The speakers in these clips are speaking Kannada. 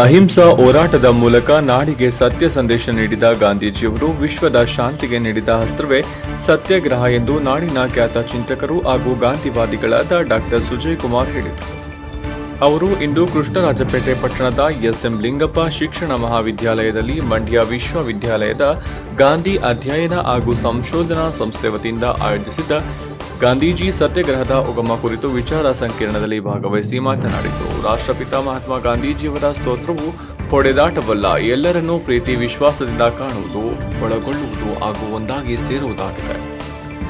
ಅಹಿಂಸಾ ಹೋರಾಟದ ಮೂಲಕ ನಾಡಿಗೆ ಸತ್ಯ ಸಂದೇಶ ನೀಡಿದ ಗಾಂಧೀಜಿಯವರು ವಿಶ್ವದ ಶಾಂತಿಗೆ ನೀಡಿದ ಅಸ್ತ್ರವೇ ಸತ್ಯಾಗ್ರಹ ಎಂದು ನಾಡಿನ ಖ್ಯಾತ ಚಿಂತಕರು ಹಾಗೂ ಗಾಂಧಿವಾದಿಗಳಾದ ಡಾಕ್ಟರ್ ಸುಜಯ್ ಕುಮಾರ್ ಹೇಳಿದರು. ಅವರು ಇಂದು ಕೃಷ್ಣರಾಜಪೇಟೆ ಪಟ್ಟಣದ ಎಸ್ಎಂ ಲಿಂಗಪ್ಪ ಶಿಕ್ಷಣ ಮಹಾವಿದ್ಯಾಲಯದಲ್ಲಿ ಮಂಡ್ಯ ವಿಶ್ವವಿದ್ಯಾಲಯದ ಗಾಂಧಿ ಅಧ್ಯಯನ ಹಾಗೂ ಸಂಶೋಧನಾ ಸಂಸ್ಥೆ ವತಿಯಿಂದ ಆಯೋಜಿಸಿದ್ದ ಗಾಂಧೀಜಿ ಸತ್ಯಾಗ್ರಹದ ಉಗಮ ಕುರಿತು ವಿಚಾರ ಸಂಕಿರಣದಲ್ಲಿ ಭಾಗವಹಿಸಿ ಮಾತನಾಡಿದರು ರಾಷ್ಟ್ರಪಿತ ಮಹಾತ್ಮ ಗಾಂಧೀಜಿಯವರ ಸ್ತೋತ್ರವು ಹೊಡೆದಾಟವಲ್ಲ ಎಲ್ಲರನ್ನೂ ಪ್ರೀತಿ ವಿಶ್ವಾಸದಿಂದ ಕಾಣುವುದು, ಒಳಗೊಳ್ಳುವುದು ಹಾಗೂ ಒಂದಾಗಿ ಸೇರುವುದಾಗಿದೆ.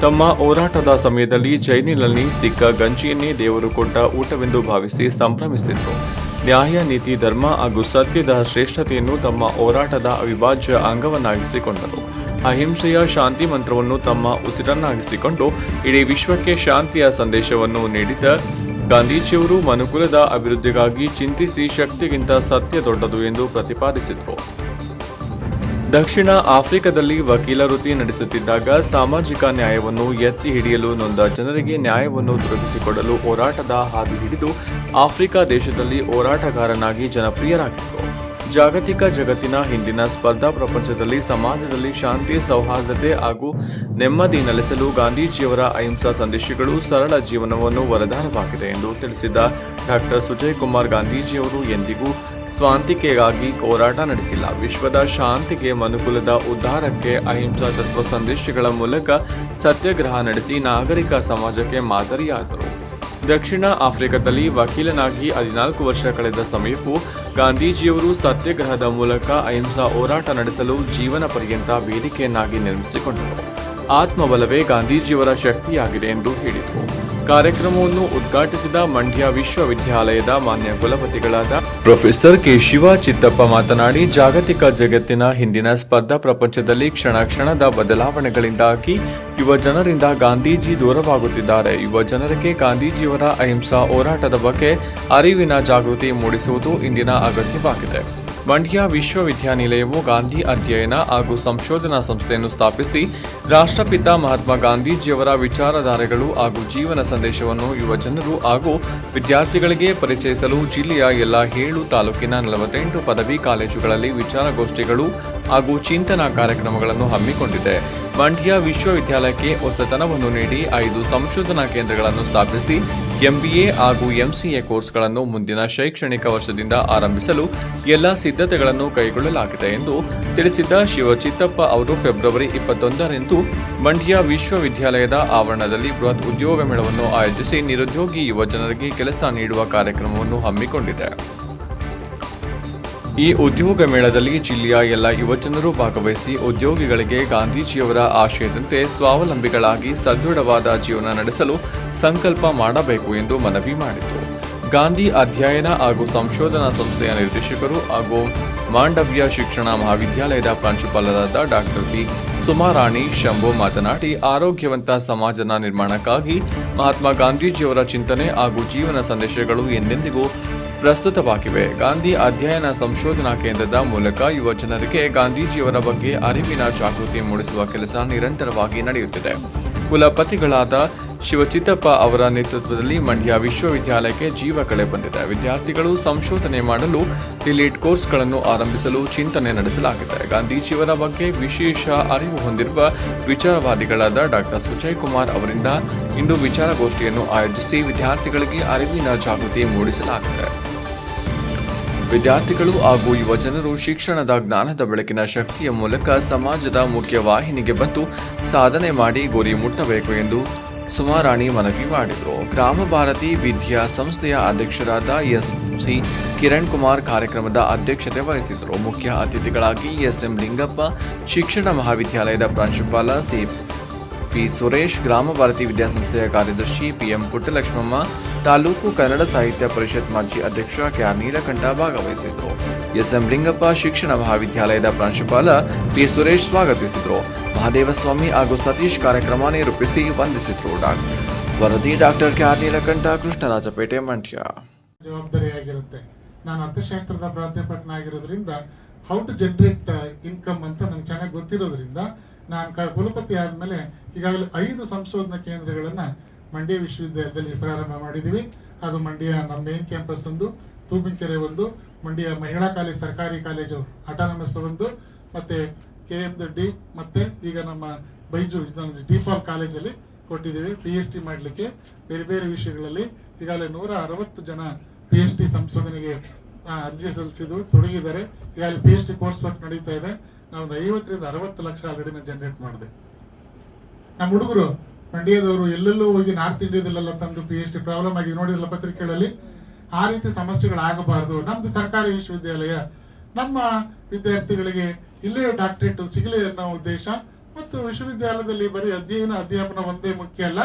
ತಮ್ಮ ಹೋರಾಟದ ಸಮಯದಲ್ಲಿ ಜೈಲಿನಲ್ಲಿ ಸಿಕ್ಕ ಗಂಜಿಯನ್ನೇ ದೇವರು ಕೊಟ್ಟ ಊಟವೆಂದು ಭಾವಿಸಿ ಸಂಭ್ರಮಿಸಿದ್ರು. ನ್ಯಾಯ, ನೀತಿ, ಧರ್ಮ ಹಾಗೂ ಸತ್ಯದ ಶ್ರೇಷ್ಠತೆಯನ್ನು ತಮ್ಮ ಹೋರಾಟದ ಅವಿಭಾಜ್ಯ ಅಂಗವನ್ನಾಗಿಸಿಕೊಂಡರು. ಅಹಿಂಸೆಯ ಶಾಂತಿ ಮಂತ್ರವನ್ನು ತಮ್ಮ ಉಸಿರನ್ನಾಗಿಸಿಕೊಂಡು ಇಡೀ ವಿಶ್ವಕ್ಕೆ ಶಾಂತಿಯ ಸಂದೇಶವನ್ನು ನೀಡಿದ ಗಾಂಧೀಜಿಯವರು ಮನುಕುಲದ ಅಭಿವೃದ್ಧಿಗಾಗಿ ಚಿಂತಿಸಿ ಶಕ್ತಿಗಿಂತ ಸತ್ಯ ದೊಡ್ಡದು ಎಂದು ಪ್ರತಿಪಾದಿಸಿದರು. ದಕ್ಷಿಣ ಆಫ್ರಿಕಾದಲ್ಲಿ ವಕೀಲ ವೃತ್ತಿ ನಡೆಸುತ್ತಿದ್ದಾಗ ಸಾಮಾಜಿಕ ನ್ಯಾಯವನ್ನು ಎತ್ತಿ ಹಿಡಿಯಲು ನೊಂದ ಜನರಿಗೆ ನ್ಯಾಯವನ್ನು ದೊರಕಿಸಿಕೊಡಲು ಹೋರಾಟದ ಹಾದಿ ಹಿಡಿದು ಆಫ್ರಿಕಾ ದೇಶದಲ್ಲಿ ಹೋರಾಟಗಾರನಾಗಿ ಜನಪ್ರಿಯರಾಗಿದ್ದರು ಜಾಗತಿಕ ಜಗತ್ತಿನ ಹಿಂದಿನ ಸ್ಪರ್ಧಾ ಪ್ರಪಂಚದಲ್ಲಿ ಸಮಾಜದಲ್ಲಿ ಶಾಂತಿ, ಸೌಹಾರ್ದತೆ ಹಾಗೂ ನೆಮ್ಮದಿ ನೆಲೆಸಲು ಗಾಂಧೀಜಿಯವರ ಅಹಿಂಸಾ ಸಂದೇಶಗಳು ಸರಳ ಜೀವನವನ್ನು ವರದಾನವಾಗಿದೆ ಎಂದು ತಿಳಿಸಿದ ಡಾಕ್ಟರ್ ಸುಜಯ್ ಕುಮಾರ್ ಗಾಂಧೀಜಿಯವರು ಎಂದಿಗೂ ಸ್ವಾಂತಿಕೆಗಾಗಿ ಹೋರಾಟ ನಡೆಸಿಲ್ಲ. ವಿಶ್ವದ ಶಾಂತಿಗೆ ಮನುಕುಲದ ಉದ್ಧಾರಕ್ಕೆ ಅಹಿಂಸಾ ತತ್ವ ಸಂದೇಶಗಳ ಮೂಲಕ ಸತ್ಯಾಗ್ರಹ ನಡೆಸಿ ನಾಗರಿಕ ಸಮಾಜಕ್ಕೆ ಮಾದರಿಯಾದರು. ದಕ್ಷಿಣ ಆಫ್ರಿಕಾದಲ್ಲಿ ವಕೀಲನಾಗಿ ಹದಿನಾಲ್ಕು ವರ್ಷ ಕಳೆದ ಸಮಯಕ್ಕೂ ಗಾಂಧೀಜಿಯವರು ಸತ್ಯಾಗ್ರಹದ ಮೂಲಕ ಅಹಿಂಸಾ ಹೋರಾಟ ನಡೆಸಲು ಜೀವನ ಪರ್ಯಂತ ವೇದಿಕೆಯನ್ನಾಗಿ ನಿರ್ಮಿಸಿಕೊಂಡರು. ಆತ್ಮಬಲವೇ ಗಾಂಧೀಜಿಯವರ ಶಕ್ತಿಯಾಗಿದೆ ಎಂದು ಹೇಳಿದರು ಕಾರ್ಯಕ್ರಮವನ್ನು ಉದ್ಘಾಟಿಸಿದ ಮಂಡ್ಯ ವಿಶ್ವವಿದ್ಯಾಲಯದ ಮಾನ್ಯ ಕುಲಪತಿಗಳಾದ ಪ್ರೊಫೆಸರ್ ಕೆ ಶಿವ ಚಿತ್ತಪ್ಪ ಮಾತನಾಡಿ, ಜಾಗತಿಕ ಜಗತ್ತಿನ ಹಿಂದಿನ ಸ್ಪರ್ಧಾ ಪ್ರಪಂಚದಲ್ಲಿ ಕ್ಷಣ ಕ್ಷಣದ ಬದಲಾವಣೆಗಳಿಂದಾಗಿ ಯುವ ಜನರಿಂದ ಗಾಂಧೀಜಿ ದೂರವಾಗುತ್ತಿದ್ದಾರೆ. ಯುವ ಜನರಿಗೆ ಗಾಂಧೀಜಿಯವರ ಅಹಿಂಸಾ ಹೋರಾಟದ ಬಗ್ಗೆ ಅರಿವಿನ ಜಾಗೃತಿ ಮೂಡಿಸುವುದು ಇಂದಿನ ಅಗತ್ಯವಾಗಿದೆ. ಮಂಡ್ಯ ವಿಶ್ವವಿದ್ಯಾನಿಲಯವು ಗಾಂಧಿ ಅಧ್ಯಯನ ಹಾಗೂ ಸಂಶೋಧನಾ ಸಂಸ್ಥೆಯನ್ನು ಸ್ಥಾಪಿಸಿ ರಾಷ್ಟ್ರಪಿತ ಮಹಾತ್ಮ ಗಾಂಧೀಜಿಯವರ ವಿಚಾರಧಾರೆಗಳು ಹಾಗೂ ಜೀವನ ಸಂದೇಶವನ್ನು ಯುವ ಜನರು ಹಾಗೂ ವಿದ್ಯಾರ್ಥಿಗಳಿಗೆ ಪರಿಚಯಿಸಲು ಜಿಲ್ಲೆಯ ಎಲ್ಲ ಏಳು ತಾಲೂಕಿನ ನಲವತ್ತೆಂಟು ಪದವಿ ಕಾಲೇಜುಗಳಲ್ಲಿ ವಿಚಾರಗೋಷ್ಠಿಗಳು ಹಾಗೂ ಚಿಂತನಾ ಕಾರ್ಯಕ್ರಮಗಳನ್ನು ಹಮ್ಮಿಕೊಂಡಿದೆ. ಮಂಡ್ಯ ವಿಶ್ವವಿದ್ಯಾಲಯಕ್ಕೆ ಹೊಸತನವನ್ನು ನೀಡಿ ಐದು ಸಂಶೋಧನಾ ಕೇಂದ್ರಗಳನ್ನು ಸ್ಥಾಪಿಸಿ ಎಂಬಿಎ ಹಾಗೂ ಎಂಸಿಎ ಕೋರ್ಸ್ಗಳನ್ನು ಮುಂದಿನ ಶೈಕ್ಷಣಿಕ ವರ್ಷದಿಂದ ಆರಂಭಿಸಲು ಎಲ್ಲ ಸಿದ್ಧತೆಗಳನ್ನು ಕೈಗೊಳ್ಳಲಾಗಿದೆ ಎಂದು ತಿಳಿಸಿದ್ದ ಶಿವಚಿತ್ತಪ್ಪ ಅವರು ಫೆಬ್ರವರಿ ಇಪ್ಪತ್ತೊಂದರಂದು ಮಂಡ್ಯ ವಿಶ್ವವಿದ್ಯಾಲಯದ ಆವರಣದಲ್ಲಿ ಬೃಹತ್ ಉದ್ಯೋಗ ಮೇಳವನ್ನು ಆಯೋಜಿಸಿ ನಿರುದ್ಯೋಗಿ ಯುವ ಜನರಿಗೆ ಕೆಲಸ ನೀಡುವ ಕಾರ್ಯಕ್ರಮವನ್ನು ಹಮ್ಮಿಕೊಂಡಿದೆ. ಈ ಉದ್ಯೋಗ ಮೇಳದಲ್ಲಿ ಜಿಲ್ಲೆಯ ಎಲ್ಲ ಯುವಜನರು ಭಾಗವಹಿಸಿ ಉದ್ಯೋಗಿಗಳಿಗೆ ಗಾಂಧೀಜಿಯವರ ಆಶಯದಂತೆ ಸ್ವಾವಲಂಬಿಗಳಾಗಿ ಸದೃಢವಾದ ಜೀವನ ನಡೆಸಲು ಸಂಕಲ್ಪ ಮಾಡಬೇಕು ಎಂದು ಮನವಿ ಮಾಡಿದರು ಗಾಂಧಿ ಅಧ್ಯಯನ ಹಾಗೂ ಸಂಶೋಧನಾ ಸಂಸ್ಥೆಯ ನಿರ್ದೇಶಕರು ಹಾಗೂ ಮಾಂಡವ್ಯ ಶಿಕ್ಷಣ ಮಹಾವಿದ್ಯಾಲಯದ ಪ್ರಾಂಶುಪಾಲರಾದ ಡಾಕ್ಟರ್ ಬಿ. ಸುಮಾರಾಣಿ ಶಂಭು ಮಾತನಾಡಿ, ಆರೋಗ್ಯವಂತ ಸಮಾಜನ ನಿರ್ಮಾಣಕ್ಕಾಗಿ ಮಹಾತ್ಮ ಗಾಂಧೀಜಿಯವರ ಚಿಂತನೆ ಹಾಗೂ ಜೀವನ ಸಂದೇಶಗಳು ಎಂದೆಂದಿಗೂ ಪ್ರಸ್ತುತವಾಗಿವೆ. ಗಾಂಧಿ ಅಧ್ಯಯನ ಸಂಶೋಧನಾ ಕೇಂದ್ರದ ಮೂಲಕ ಯುವ ಜನರಿಗೆ ಗಾಂಧೀಜಿಯವರ ಬಗ್ಗೆ ಅರಿವಿನ ಜಾಗೃತಿ ಮೂಡಿಸುವ ಕೆಲಸ ನಿರಂತರವಾಗಿ ನಡೆಯುತ್ತಿದೆ. ಕುಲಪತಿಗಳಾದ ಶಿವಚಿತ್ತಪ್ಪ ಅವರ ನೇತೃತ್ವದಲ್ಲಿ ಮಂಡ್ಯ ವಿಶ್ವವಿದ್ಯಾಲಯಕ್ಕೆ ಜೀವ ಕಳೆ ಬಂದಿದೆ. ವಿದ್ಯಾರ್ಥಿಗಳು ಸಂಶೋಧನೆ ಮಾಡಲು ಡಿಲೀಟ್ ಕೋರ್ಸ್ಗಳನ್ನು ಆರಂಭಿಸಲು ಚಿಂತನೆ ನಡೆಸಲಾಗಿದೆ. ಗಾಂಧೀಜಿಯವರ ಬಗ್ಗೆ ವಿಶೇಷ ಅರಿವು ಹೊಂದಿರುವ ವಿಚಾರವಾದಿಗಳಾದ ಡಾಕ್ಟರ್ ಸುಜಯ್ ಕುಮಾರ್ ಅವರಿಂದ ಇಂದು ವಿಚಾರಗೋಷ್ಠಿಯನ್ನು ಆಯೋಜಿಸಿ ವಿದ್ಯಾರ್ಥಿಗಳಿಗೆ ಅರಿವಿನ ಜಾಗೃತಿ ಮೂಡಿಸಲಾಗಿದೆ. ವಿದ್ಯಾರ್ಥಿಗಳು ಹಾಗೂ ಯುವ ಜನರು ಶಿಕ್ಷಣದ ಜ್ಞಾನದ ಬೆಳಕಿನ ಶಕ್ತಿಯ ಮೂಲಕ ಸಮಾಜದ ಮುಖ್ಯ ವಾಹಿನಿಗೆ ಬಂದು ಸಾಧನೆ ಮಾಡಿ ಗುರಿ ಮುಟ್ಟಬೇಕು ಎಂದು ಸುಮಾರಾಣಿ ಮನವಿ ಮಾಡಿದರು. ಗ್ರಾಮ ಭಾರತಿ ವಿದ್ಯಾ ಸಂಸ್ಥೆಯ ಅಧ್ಯಕ್ಷರಾದ ಎಸ್ ಸಿ ಕಿರಣ್ ಕುಮಾರ್ ಕಾರ್ಯಕ್ರಮದ ಅಧ್ಯಕ್ಷತೆ ವಹಿಸಿದರು ಮುಖ್ಯ ಅತಿಥಿಗಳಾಗಿ ಎಸ್ಎಂ ಲಿಂಗಪ್ಪ, ಶಿಕ್ಷಣ ಮಹಾವಿದ್ಯಾಲಯದ ಪ್ರಾಂಶುಪಾಲ ಸಿ ಪಿ ಸುರೇಶ್, ಗ್ರಾಮ ಭಾರತಿ ವಿದ್ಯಾಸಂಸ್ಥೆಯ ಕಾರ್ಯದರ್ಶಿ ಪಿಎಂ ಪುಟ್ಟಲಕ್ಷ್ಮಮ್ಮ, ತಾಲೂಕು ಕನ್ನಡ ಸಾಹಿತ್ಯ ಪರಿಷತ್ ಮಾಜಿ ಅಧ್ಯಕ್ಷ ಕೆಆರ್ ನೀಲಕಂಠ ಭಾಗವಹಿಸಿದರು. ಎಸ್ಎಂ ಲಿಂಗಪ್ಪ ಶಿಕ್ಷಣ ಮಹಾವಿದ್ಯಾಲಯದ ಪ್ರಾಂಶುಪಾಲ ಪಿ ಸುರೇಶ್ ಸ್ವಾಗತಿಸಿದರು. ಮಹಾದೇವಸ್ವಾಮಿ ಹಾಗೂ ಸತೀಶ್ ಕಾರ್ಯಕ್ರಮ ನಿರೂಪಿಸಿ ವಂದಿಸಿದರು ಡಾಕ್ಟರ್ ವರದಿ doctor K R Neelakanta, Krishnarajpet, Mandya. ಜವಾಬ್ದಾರಿಯಾಗಿರುತ್ತೆ. ನಾನು ಅರ್ಥಶಾಸ್ತ್ರದ ಪ್ರಾಧ್ಯಾಪಕನಾಗಿರೋದ್ರಿಂದ ಹೌ ಟು ಜನರೇಟ್ ಇನ್ಕಮ್ ಅಂತ ನಂಗೆ ಚೆನ್ನಾಗಿ ಗೊತ್ತಿರೋದ್ರಿಂದ ನಾನು ಕುಲಪತಿ ಆದಮೇಲೆ ಈಗಾಗಲೇ ಐದು ಸಂಶೋಧನಾ ಕೇಂದ್ರಗಳನ್ನು ಮಂಡ್ಯ ವಿಶ್ವವಿದ್ಯಾಲಯದಲ್ಲಿ ಪ್ರಾರಂಭ ಮಾಡಿದ್ದೀವಿ ಅದು ಮಂಡ್ಯ ನಮ್ಮ ಮೇನ್ ಕ್ಯಾಂಪಸ್ ಒಂದು, ತೂಬಿನಕೆರೆ ಒಂದು, ಮಂಡ್ಯ ಮಹಿಳಾ ಕಾಲೇಜ್, ಸರ್ಕಾರಿ ಕಾಲೇಜು ಅಟಾನಮಸ್ ಒಂದು, ಮತ್ತೆ ಕೆ ಎಂ ದೊಡ್ಡಿ ಮತ್ತೆ ಈಗ ನಮ್ಮ ಬೈಜು ಇದೊಂದು ಡಿಪಾಲ್ ಕಾಲೇಜಲ್ಲಿ ಕೊಟ್ಟಿದ್ದೀವಿ. ಪಿ ಎಚ್ ಡಿ ಮಾಡಲಿಕ್ಕೆ ಬೇರೆ ಬೇರೆ ವಿಷಯಗಳಲ್ಲಿ ಈಗಾಗಲೇ ನೂರ ಅರವತ್ತು ಜನ ಪಿ ಎಚ್ ಡಿ ಸಂಶೋಧನೆಗೆ ಅರ್ಜಿ ಸಲ್ಲಿಸಿದ್ದು, ತೊಡಗಿದ್ದಾರೆ. ಈಗಾಗಲೇ P H D course work ನಡೀತಾ ಇದೆ. ನಾವೊಂದು ಐವತ್ತರಿಂದ ಅರವತ್ತು ಲಕ್ಷ ಆಲ್ರೆಡಿ ಜನರೇಟ್ ಮಾಡಿದೆ. ನಮ್ಮ ಹುಡುಗರು ಮಂಡ್ಯದವರು ಎಲ್ಲೆಲ್ಲೂ ಹೋಗಿ ನಾರ್ತ್ ಇಂಡಿಯಾದಲ್ಲೆಲ್ಲ ತಂದು ಪಿ ಎಚ್ ಡಿ ಪ್ರಾಬ್ಲಮ್ ಆಗಿದೆ ನೋಡಿದ್ರಲ್ಲ ಪತ್ರಿಕೆಗಳಲ್ಲಿ, ಆ ರೀತಿ ಸಮಸ್ಯೆಗಳಾಗಬಾರ್ದು ನಮ್ದು ಸರ್ಕಾರಿ ವಿಶ್ವವಿದ್ಯಾಲಯ, ನಮ್ಮ ವಿದ್ಯಾರ್ಥಿಗಳಿಗೆ ಇಲ್ಲೇ ಡಾಕ್ಟರೇಟ್ ಸಿಗಲಿ ಅನ್ನೋ ಉದ್ದೇಶ, ಮತ್ತು ವಿಶ್ವವಿದ್ಯಾಲಯದಲ್ಲಿ ಬರೀ ಅಧ್ಯಯನ, ಅಧ್ಯಾಪನ ಒಂದೇ ಮುಖ್ಯ ಅಲ್ಲ,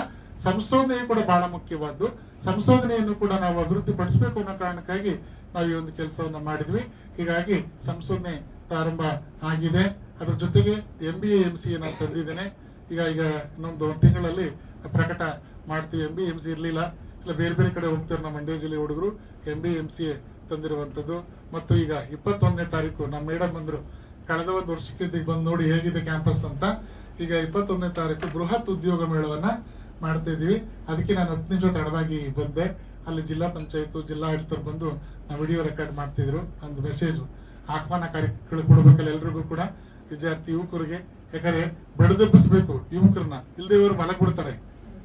ಸಂಶೋಧನೆ ಕೂಡ ಬಹಳ ಮುಖ್ಯವಾದ್ದು. ಸಂಶೋಧನೆಯನ್ನು ಕೂಡ ನಾವು ಅಭಿವೃದ್ಧಿ ಪಡಿಸಬೇಕು ಅನ್ನೋ ಕಾರಣಕ್ಕಾಗಿ ನಾವು ಈ ಒಂದು ಕೆಲಸವನ್ನು ಮಾಡಿದ್ವಿ. ಹೀಗಾಗಿ ಸಂಶೋಧನೆ ಪ್ರಾರಂಭ ಆಗಿದೆ. ಅದ್ರ ಜೊತೆಗೆ ಎಂ ಬಿ ಎಂ ಸಿ ನಾನು ತಂದಿದ್ದೇನೆ. ಈಗ ಈಗ ಇನ್ನೊಂದು ಒಂದು ತಿಂಗಳಲ್ಲಿ ಪ್ರಕಟ ಮಾಡ್ತೀವಿ. ಎಂ ಬಿ ಎಂ ಸಿ ಇರಲಿಲ್ಲ. ಇಲ್ಲ, ಬೇರೆ ಬೇರೆ ಕಡೆ ಹೋಗ್ತಾರೆ ನಮ್ಮ ಮಂಡ್ಯ ಜಿಲ್ಲೆ ಹುಡುಗರು ಎಂ ಬಿ ಎಂ ಸಿ ತಂದಿರುವಂಥದ್ದು. ಮತ್ತು ಈಗ ಇಪ್ಪತ್ತೊಂದನೇ ತಾರೀಕು ನಮ್ಮ ಮೇಡಮ್ ಬಂದರು. ಕಳೆದ ಒಂದು ವರ್ಷಕ್ಕೆ ಬಂದು ನೋಡಿ ಹೇಗಿದೆ ಕ್ಯಾಂಪಸ್ ಅಂತ. ಈಗ ಇಪ್ಪತ್ತೊಂದನೇ ತಾರೀಕು ಬೃಹತ್ ಉದ್ಯೋಗ ಮೇಳವನ್ನ ಮಾಡ್ತಾ ಇದ್ದೀವಿ. ಅದಕ್ಕೆ ನಾನು ಹತ್ತು ನಿಮಿಷ ತಡವಾಗಿ ಬಂದೆ. ಅಲ್ಲಿ ಜಿಲ್ಲಾ ಪಂಚಾಯತ್ ಜಿಲ್ಲಾಡಳಿತರು ಬಂದು ನಾವು ವಿಡಿಯೋ ರೆಕಾರ್ಡ್ ಮಾಡ್ತಿದ್ರು. ಒಂದು ಮೆಸೇಜು ಆಹ್ವಾನ ಕಾರ್ಯಕ್ರಮ ಕೊಡಬೇಕಲ್ಲ ಎಲ್ರಿಗೂ ಕೂಡ ವಿದ್ಯಾರ್ಥಿ ಯುವಕರಿಗೆ. ಯಾಕಂದ್ರೆ ಬೆಳೆದೆಬ್ಬಿಸ್ಬೇಕು ಯುವಕರನ್ನ. ಇಲ್ಲದೆ ಇವರು ಮಲಗ್ಬಿಡ್ತಾರೆ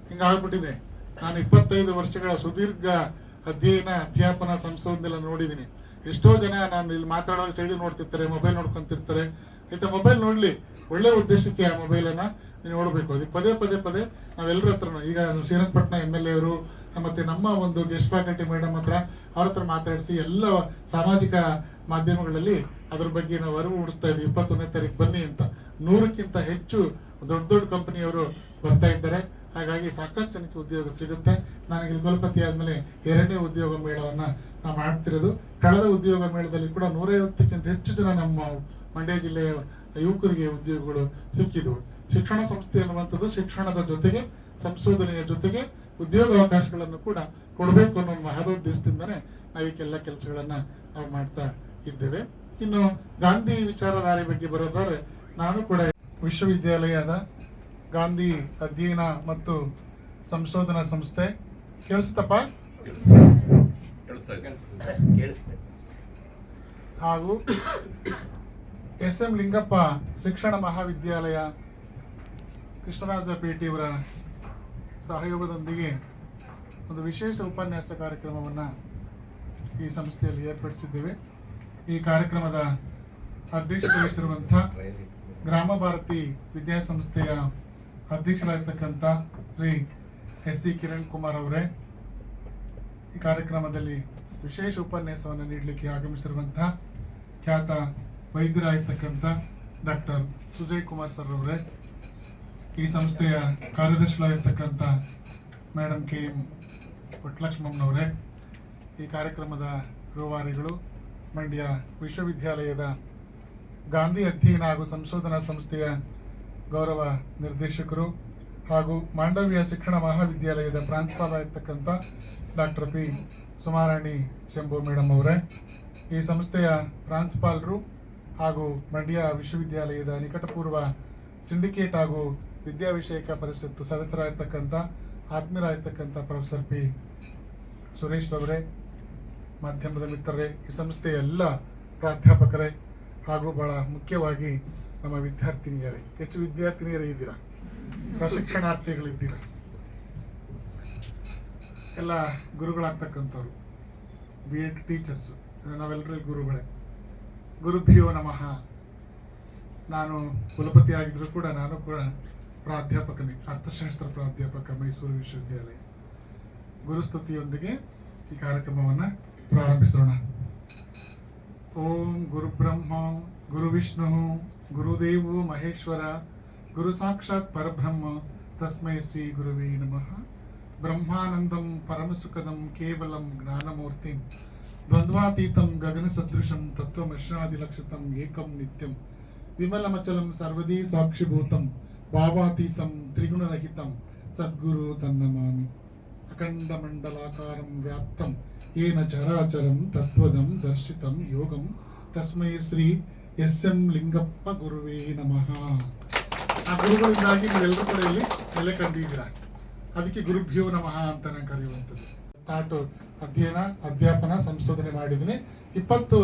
ಹಿಂಗಾಗ್ಬಿಟ್ಟಿದೆ ನಾನು ಇಪ್ಪತ್ತೈದು ವರ್ಷಗಳ ಸುದೀರ್ಘ ಅಧ್ಯಯನ, ಅಧ್ಯಾಪನ ಸಂಸ್ಥೆಯಿಂದೆಲ್ಲ ನೋಡಿದ್ದೀನಿ. ಎಷ್ಟೋ ಜನ ನಾನು ಇಲ್ಲಿ ಮಾತಾಡುವಾಗ ಸೈಡ್ ನೋಡ್ತಿರ್ತಾರೆ, ಮೊಬೈಲ್ ನೋಡ್ಕೊಂತಿರ್ತಾರೆ. ಆಯ್ತಾ, ಮೊಬೈಲ್ ನೋಡ್ಲಿ. ಒಳ್ಳೆ ಉದ್ದೇಶಕ್ಕೆ ಆ ಮೊಬೈಲನ್ನು ನೋಡಬೇಕು. ಅದಕ್ಕೆ ಪದೇ ಪದೇ ಪದೇ ನಾವೆಲ್ಲರ ಹತ್ರನು ಈಗ ಶ್ರೀರಂಗಪಟ್ಟಣ ಎಂ ಎಲ್ ಎವರು ಮತ್ತೆ ನಮ್ಮ ಒಂದು ಗೆಸ್ಟ್ ಫ್ಯಾಕಲ್ಟಿ ಮೇಡಮ್ ಹತ್ರ ಅವ್ರ ಹತ್ರ ಮಾತಾಡಿಸಿ ಎಲ್ಲ ಸಾಮಾಜಿಕ ಮಾಧ್ಯಮಗಳಲ್ಲಿ ಅದ್ರ ಬಗ್ಗೆ ನಾವು ಅರಿವು ಮೂಡಿಸ್ತಾ ಇದ್ವಿ. ಇಪ್ಪತ್ತೊಂದನೇ ತಾರೀಕು ಬನ್ನಿ ಅಂತ. ನೂರಕ್ಕಿಂತ ಹೆಚ್ಚು ದೊಡ್ಡ ದೊಡ್ಡ ಕಂಪನಿಯವರು ಬರ್ತಾ ಇದ್ದಾರೆ. ಹಾಗಾಗಿ ಸಾಕಷ್ಟು ಜನಕ್ಕೆ ಉದ್ಯೋಗ ಸಿಗುತ್ತೆ. ನನಗೆ ಕುಲಪತಿ ಆದ್ಮೇಲೆ ಎರಡನೇ ಉದ್ಯೋಗ ಮೇಳವನ್ನ ನಾವು ಮಾಡ್ತಿರೋದು. ಕಳೆದ ಉದ್ಯೋಗ ಮೇಳದಲ್ಲಿ ಕೂಡ ನೂರೈವತ್ತಕ್ಕಿಂತ ಹೆಚ್ಚು ಜನ ನಮ್ಮ ಮಂಡ್ಯ ಜಿಲ್ಲೆಯ ಯುವಕರಿಗೆ ಉದ್ಯೋಗಗಳು ಸಿಕ್ಕಿದವು. ಶಿಕ್ಷಣ ಸಂಸ್ಥೆ ಅನ್ನುವಂಥದ್ದು ಶಿಕ್ಷಣದ ಜೊತೆಗೆ ಸಂಶೋಧನೆಯ ಜೊತೆಗೆ ಉದ್ಯೋಗಾವಕಾಶಗಳನ್ನು ಕೂಡ ಕೊಡಬೇಕು ಅನ್ನೋ ಒಂದು ಮಹದೋದ್ದೇಶದಿಂದನೇ ನಾವು ಈಗೆಲ್ಲ ಕೆಲಸಗಳನ್ನ ನಾವು ಮಾಡ್ತಾ ಇದ್ದೇವೆ. ಇನ್ನು ಗಾಂಧಿ ವಿಚಾರಧಾರೆ ಬಗ್ಗೆ ಬರೋದಾದ್ರೆ ನಾನು ಕೂಡ ವಿಶ್ವವಿದ್ಯಾಲಯದ ಗಾಂಧಿ ಅಧ್ಯಯನ ಮತ್ತು ಸಂಶೋಧನಾ ಸಂಸ್ಥೆ. ಕೇಳಿಸ್ತಪ್ಪ ಹಾಗೂ ಎಸ್ ಎಂ ಲಿಂಗಪ್ಪ ಶಿಕ್ಷಣ ಮಹಾವಿದ್ಯಾಲಯ ಕೃಷ್ಣರಾಜ ಕೃಷ್ಣರಾಜಪೇಟೆಯವರ ಸಹಯೋಗದೊಂದಿಗೆ ಒಂದು ವಿಶೇಷ ಉಪನ್ಯಾಸ ಕಾರ್ಯಕ್ರಮವನ್ನು ಈ ಸಂಸ್ಥೆಯಲ್ಲಿ ಏರ್ಪಡಿಸಿದ್ದೇವೆ. ಈ ಕಾರ್ಯಕ್ರಮದ ಅಧ್ಯಕ್ಷತೆ ವಹಿಸಿರುವಂಥ ಗ್ರಾಮ ಭಾರತಿ ವಿದ್ಯಾಸಂಸ್ಥೆಯ ಅಧ್ಯಕ್ಷರಾಗಿರ್ತಕ್ಕಂಥ ಶ್ರೀ ಎಸ್ ಸಿ ಕಿರಣ್ ಕುಮಾರ್ ಅವರೇ, ಈ ಕಾರ್ಯಕ್ರಮದಲ್ಲಿ ವಿಶೇಷ ಉಪನ್ಯಾಸವನ್ನು ನೀಡಲಿಕ್ಕೆ ಆಗಮಿಸಿರುವಂಥ ಖ್ಯಾತ ವೈದ್ಯರಾಗಿರ್ತಕ್ಕಂಥ ಡಾಕ್ಟರ್ ಸುಜಯ್ ಕುಮಾರ್ ಸರ್ ಅವರೇ ಈ ಸಂಸ್ಥೆಯ ಕಾರ್ಯದರ್ಶಿಗಳಾಗಿರ್ತಕ್ಕಂಥ ಮೇಡಮ್ ಕೆ ಎಂ ಪುಟ್ಟಲಕ್ಷ್ಮಮ್ಮನವರೇ, ಈ ಕಾರ್ಯಕ್ರಮದ ರೂವಾರಿಗಳು ಮಂಡ್ಯ ವಿಶ್ವವಿದ್ಯಾಲಯದ ಗಾಂಧಿ ಅಧ್ಯಯನ ಹಾಗೂ ಸಂಶೋಧನಾ ಸಂಸ್ಥೆಯ ಗೌರವ ನಿರ್ದೇಶಕರು ಹಾಗೂ ಮಾಂಡವ್ಯ ಶಿಕ್ಷಣ ಮಹಾವಿದ್ಯಾಲಯದ ಪ್ರಾಂಶುಪಾಲ ಆಗಿರ್ತಕ್ಕಂಥ doctor P Sumarani Shambhu madam ಅವರೇ, ಈ ಸಂಸ್ಥೆಯ ಪ್ರಾಂಶುಪಾಲರು ಹಾಗೂ ಮಂಡ್ಯ ವಿಶ್ವವಿದ್ಯಾಲಯದ ನಿಕಟಪೂರ್ವ ಸಿಂಡಿಕೇಟ್ ಹಾಗೂ ವಿದ್ಯಾ ವಿಷಯಕ ಪರಿಷತ್ತು ಸದಸ್ಯರಾಗಿರ್ತಕ್ಕಂಥ ಆತ್ಮೀಯರಾಗಿರ್ತಕ್ಕಂಥ ಪ್ರೊಫೆಸರ್ ಪಿ. ಸುರೇಶ್ ರವರೇ, ಮಾಧ್ಯಮದ ಮಿತ್ರರೇ, ಈ ಸಂಸ್ಥೆಯ ಎಲ್ಲ ಪ್ರಾಧ್ಯಾಪಕರೇ ಹಾಗೂ ಬಹಳ ಮುಖ್ಯವಾಗಿ ನಮ್ಮ ವಿದ್ಯಾರ್ಥಿನಿಯರೇ. ಹೆಚ್ಚು ವಿದ್ಯಾರ್ಥಿನಿಯರೇ ಇದ್ದೀರಾ? ಪ್ರಶಿಕ್ಷಣಾರ್ಥಿಗಳಿದ್ದೀರಾ? ಎಲ್ಲ ಗುರುಗಳಾಗ್ತಕ್ಕಂಥವ್ರು. ಬಿ ಎಡ್ ಟೀಚರ್ಸ್ ನಾವೆಲ್ಲರೂ ಗುರುಗಳೇ. ಗುರುಭ್ಯೋ ನಮಃ. ನಾನು ಕುಲಪತಿ ಆಗಿದ್ರು ಕೂಡ ನಾನು ಕೂಡ ಪ್ರಾಧ್ಯಾಪಕನೇ ಅರ್ಥಶಾಸ್ತ್ರ ಪ್ರಾಧ್ಯಾಪಕ ಮೈಸೂರು ವಿಶ್ವವಿದ್ಯಾಲಯ ಗುರುಸ್ತುತಿಯೊಂದಿಗೆ ಈ ಕಾರ್ಯಕ್ರಮವನ್ನು ಪ್ರಾರಂಭಿಸೋಣ ಓಂ ಗುರುಬ್ರಹ್ಮ ಗುರು ವಿಷ್ಣು ಗುರುದೇವೋ ಮಹೇಶ್ವರ ಗುರು ಸಾಕ್ಷಾತ್ ಪರಬ್ರಹ್ಮ ತಸ್ಮೈ ಶ್ರೀ ಗುರುವೇ ನಮಃ ಬ್ರಹ್ಮಾನಂದಂ ಪರಮಸುಖದಂ ಕೇವಲಂ ಜ್ಞಾನಮೂರ್ತಿಂ ದ್ವಂದ್ವಾತೀತಂ ಗಗನಸದೃಶಂ ತತ್ವಮಶ್ರಾದಿಲಕ್ಷಿತಂ ಏಕಂ ನಿತ್ಯಂ ವಿಮಲಮಚಲಂ ಸರ್ವದೀ ಸಾಕ್ಷಿಭೂತಂ ಭಾವಾತೀತಂ ತ್ರಿಗುಣರಹಿತಂ ಸದ್ಗುರು ತನ್ನಮಾಮಿ. ಅಖಂಡಮಂಡಲಾಕಾರಂ ವ್ಯಾಪ್ತಂ. ಏನ ಚರಾಚರಂ ತತ್ವದಂ ದರ್ಶಿತಂ ಯೋಗಂ. ತಸ್ಮೈ ಶ್ರೀ ಎಸ್ ಎಂ ಲಿಂಗಪ್ಪ ಗುರುವೇ ನಮಃ. ಆ ಗುರುಗಳಿಂದಾಗಿ ನೀವೆಲ್ಲರೂ ಕೂಡ ಇಲ್ಲಿ ನೆಲೆ ಕಂಡಿದ್ದೀರಾ? ಅದಕ್ಕೆ ಗುರುಭ್ಯೋ ನಮಃ ಅಂತ ನಾನು ಕರೆಯುವಂಥದ್ದು. ತಾಟು ಅಧ್ಯಯನ, ಅಧ್ಯಾಪನ, ಸಂಶೋಧನೆ ಮಾಡಿದ್ದೀನಿ. ಇಪ್ಪತ್ತು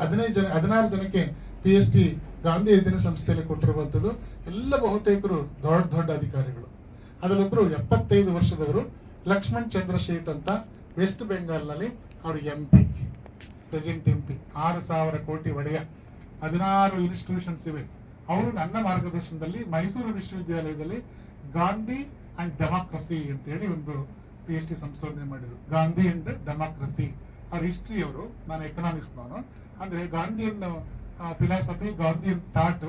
ಹದಿನೈದು ಜನ, ಹದಿನಾರು ಜನಕ್ಕೆ ಪಿ ಎಚ್ ಡಿ ಗಾಂಧಿ ಅಧ್ಯಯನ ಸಂಸ್ಥೆಯಲ್ಲಿ ಕೊಟ್ಟಿರುವಂಥದ್ದು. ಎಲ್ಲ ಬಹುತೇಕರು ದೊಡ್ಡ ದೊಡ್ಡ ಅಧಿಕಾರಿಗಳು. ಅದರೊಬ್ಬರು ಎಪ್ಪತ್ತೈದು ವರ್ಷದವರು ಲಕ್ಷ್ಮಣ್ ಚಂದ್ರ ಶೇಟ್ ಅಂತ ವೆಸ್ಟ್ ಬೆಂಗಾಲ್ನಲ್ಲಿ ಅವರು M P president M P ಆರು ಸಾವಿರ ಕೋಟಿ ಒಡೆಯ ಹದಿನಾರು ಇನ್ಸ್ಟಿಟ್ಯೂಷನ್ಸ್ ಇವೆ. ಅವರು ನನ್ನ ಮಾರ್ಗದರ್ಶನದಲ್ಲಿ ಮೈಸೂರು ವಿಶ್ವವಿದ್ಯಾಲಯದಲ್ಲಿ ಗಾಂಧಿ ಅಂಡ್ ಡೆಮಾಕ್ರಸಿ ಅಂತೇಳಿ ಒಂದು ಪಿ ಎಚ್ ಡಿ ಸಂಶೋಧನೆ ಮಾಡಿದರು. ಗಾಂಧಿ ಅಂಡ್ ಡೆಮಾಕ್ರಸಿ ಅವ್ರ ಹಿಸ್ಟ್ರಿ ಅವರು, ನಾನು ಎಕನಾಮಿಕ್ಸ್ನವನು ಅಂದರೆ ಗಾಂಧಿಯನ್ನು philosophy Gandhian thought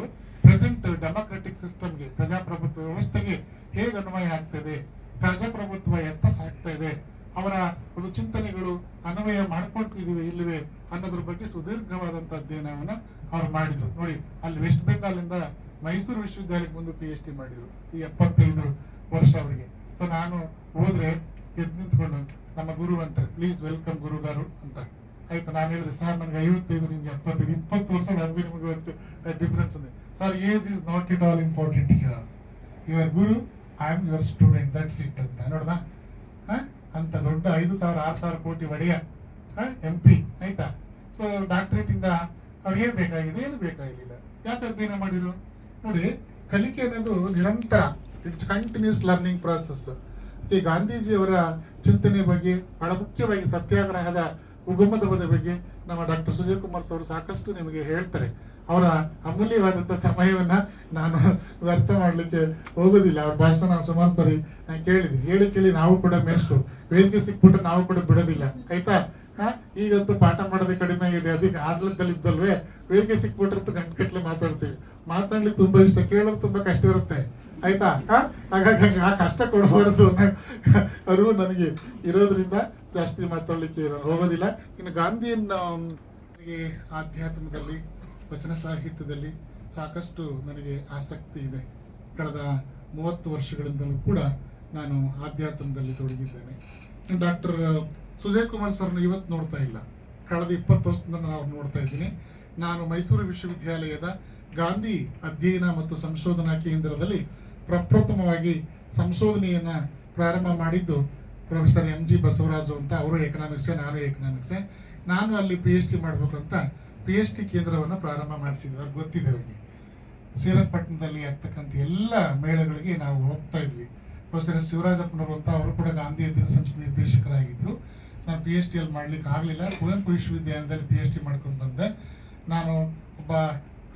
present democratic ಸಿಸ್ಟಮ್ಗೆ, ಪ್ರಜಾಪ್ರಭುತ್ವ ವ್ಯವಸ್ಥೆಗೆ ಹೇಗೆ ಅನ್ವಯ ಆಗ್ತದೆ? ಪ್ರಜಾಪ್ರಭುತ್ವ ಎತ್ತ ಸಾಗ್ತಾ ಇದೆ? ಅವರ ಒಂದು ಚಿಂತನೆಗಳು ಅನ್ವಯ ಮಾಡ್ಕೊಳ್ತಿದೀವಿ ಇಲ್ಲವೇ ಅನ್ನೋದ್ರ ಬಗ್ಗೆ ಸುದೀರ್ಘವಾದಂಥ ಅಧ್ಯಯನವನ್ನು ಅವ್ರು ಮಾಡಿದ್ರು. ನೋಡಿ, ಅಲ್ಲಿ ವೆಸ್ಟ್ ಬೆಂಗಾಲಿಂದ ಮೈಸೂರು ವಿಶ್ವವಿದ್ಯಾಲಯಕ್ಕೆ ಬಂದು ಪಿ ಎಚ್ ಡಿ ಮಾಡಿದ್ರು, ಈ ಎಪ್ಪತ್ತೈದು ವರ್ಷ ಅವರಿಗೆ. ಸೊ ನಾನು ಹೋದ್ರೆ ಎದ್ದು ನಿಂತ್ಕೊಂಡು ನಮ್ಮ ಗುರು ಅಂತಾರೆ ಪ್ಲೀಸ್ ವೆಲ್ಕಮ್ ಗುರುಗಾರು ಅಂತ. ಆಯ್ತು, ನಾನು ಹೇಳಿದೆ, ಸರ್, ನನಗೆ ಐವತ್ತೈದು, ನಿಮ್ಗೆ ಎಪ್ಪತ್ತೈದು, ಇಪ್ಪತ್ತು ವರ್ಷ ನಮಗೆ ನಿಮಗೆ ಡಿಫ್ರೆನ್ಸ್ ಇದೆ. Sir age is not it all important your Guru I am your student that's it ಅಂತ. ನೋಡ್ದಾ? ಅಂತ ದೊಡ್ಡ ಐದು ಸಾವಿರ, ಆರು ಸಾವಿರ ಕೋಟಿ ಒಡೆಯ ಎಂ ಪಿ ಆಯ್ತಾ? ಸೊ ಡಾಕ್ಟರೇಟ್ ಇಂದ ಅವ್ರಿಗೆ ಏನ್ ಬೇಕಾಗಿದೆ, ಏನು ಬೇಕಾಗಿಲ್ಲ. ಯಾಕೆ ಅಧ್ಯಯನ ಮಾಡಿರು ನೋಡಿ, ಕಲಿಕೆ ಅನ್ನೋದು ನಿರಂತರ ಇಟ್ಸ್ ಕಂಟಿನ್ಯೂಸ್ ಲರ್ನಿಂಗ್ ಪ್ರಾಸೆಸ್ ಈ ಗಾಂಧೀಜಿಯವರ ಚಿಂತನೆ ಬಗ್ಗೆ ಬಹಳ ಮುಖ್ಯವಾಗಿ ಸತ್ಯಾಗ್ರಹದ ಉಗಮದ ಬಗ್ಗೆ ನಮ್ಮ ಡಾಕ್ಟರ್ ಸುಜಯ್ ಕುಮಾರ್ ಅವರು ಸಾಕಷ್ಟು ನಿಮಗೆ ಹೇಳ್ತಾರೆ. ಅವರ ಅಮೂಲ್ಯವಾದಂಥ ಸಮಯವನ್ನ ನಾನು ವ್ಯರ್ಥ ಮಾಡಲಿಕ್ಕೆ ಹೋಗೋದಿಲ್ಲ. ಅವ್ರ ಭಾಷಣ ನಾನು ಸುಮಾರು ಸರಿ ನಾನು ಕೇಳಿದ್ದೀನಿ. ಹೇಳಿ ಕೇಳಿ ನಾವು ಕೂಡ ಮೇಸ್ಟ್ರು ವೇದಿಕೆ ಸಿಕ್ಬಿಟ್ಟು ನಾವು ಕೂಡ ಬಿಡೋದಿಲ್ಲ. ಆಯ್ತಾ? ಹಾ? ಈಗಂತೂ ಪಾಠ ಮಾಡೋದೇ ಕಡಿಮೆ ಆಗಿದೆ. ಅದಕ್ಕೆ ಆಡ್ಲದಲ್ಲಿ ಇದ್ದಲ್ವೇ ವೇದಿಕೆ ಸಿಕ್ಬಿಟ್ರಂತೂ ಗಂಟೆಗಟ್ಟಲೆ ಮಾತಾಡ್ತೀವಿ. ಮಾತಾಡ್ಲಿಕ್ಕೆ ತುಂಬಾ ಇಷ್ಟ. ಕೇಳೋದು ತುಂಬಾ ಕಷ್ಟ ಇರುತ್ತೆ. ಆಯ್ತಾ? ಹಾಗಾಗಿ ಹಂಗೆ ಆ ಕಷ್ಟ ಕೊಡಬಾರದು ಅರಿವು ನನಗೆ ಇರೋದ್ರಿಂದ ಜಾಸ್ತಿ ಮಾತಾಡ್ಲಿಕ್ಕೆ ನಾನು ಹೋಗೋದಿಲ್ಲ. ಇನ್ನು ಗಾಂಧಿಯನ್ನ ಆಧ್ಯಾತ್ಮದಲ್ಲಿ, ವಚನ ಸಾಹಿತ್ಯದಲ್ಲಿ ಸಾಕಷ್ಟು ನನಗೆ ಆಸಕ್ತಿ ಇದೆ. ಕಳೆದ ಮೂವತ್ತು ವರ್ಷಗಳಿಂದಲೂ ಕೂಡ ನಾನು ಆಧ್ಯಾತ್ಮದಲ್ಲಿ ತೊಡಗಿದ್ದೇನೆ. ಡಾಕ್ಟರ್ ಸುಜಯ್ ಕುಮಾರ್ ಸರ್ನ ಇವತ್ತು ನೋಡ್ತಾ ಇಲ್ಲ. ಕಳೆದ ಇಪ್ಪತ್ತು ವರ್ಷದಿಂದ ನಾನು ಅವ್ರು ನೋಡ್ತಾ ಇದ್ದೀನಿ. ನಾನು ಮೈಸೂರು ವಿಶ್ವವಿದ್ಯಾಲಯದ ಗಾಂಧಿ ಅಧ್ಯಯನ ಮತ್ತು ಸಂಶೋಧನಾ ಕೇಂದ್ರದಲ್ಲಿ ಪ್ರಪ್ರಥಮವಾಗಿ ಸಂಶೋಧನೆಯನ್ನು ಪ್ರಾರಂಭ ಮಾಡಿದ್ದು ಪ್ರೊಫೆಸರ್ ಎಂ ಜಿ ಬಸವರಾಜು ಅಂತ ಅವರು ಎಕನಾಮಿಕ್ಸೇ ನಾನು ಎಕನಾಮಿಕ್ಸೇ ನಾನು ಅಲ್ಲಿ ಪಿ ಎಚ್ ಡಿ ಮಾಡಬೇಕು ಅಂತ ಪಿ ಎಚ್ ಡಿ ಕೇಂದ್ರವನ್ನು ಪ್ರಾರಂಭ ಮಾಡಿಸಿದ್ವಿ, ಅವ್ರಿಗೆ ಗೊತ್ತಿದೆ ಅವರಿಗೆ. ಶ್ರೀರಂಗಪಟ್ಟಣದಲ್ಲಿ ಆಗ್ತಕ್ಕಂಥ ಎಲ್ಲ ಮೇಳಗಳಿಗೆ ನಾವು ಹೋಗ್ತಾ ಇದ್ವಿ. ಪ್ರೊಫೆಸರ್ ಎಸ್ ಶಿವರಾಜಪ್ಪನವರು ಅಂತ ಅವರು ಕೂಡ ಗಾಂಧಿ ಅಧ್ಯಯನ ಸಂಸ್ಥೆ ನಿರ್ದೇಶಕರಾಗಿದ್ದರು ನಾನು ಪಿ ಎಚ್ ಡಿಯಲ್ಲಿ ಮಾಡ್ಲಿಕ್ಕೆ ಆಗಲಿಲ್ಲ. ಕುವೆಂಪು ವಿಶ್ವವಿದ್ಯಾಲಯದಲ್ಲಿ ಪಿ ಎಚ್ ಡಿ ಮಾಡ್ಕೊಂಡು ಬಂದೆ. ನಾನು ಒಬ್ಬ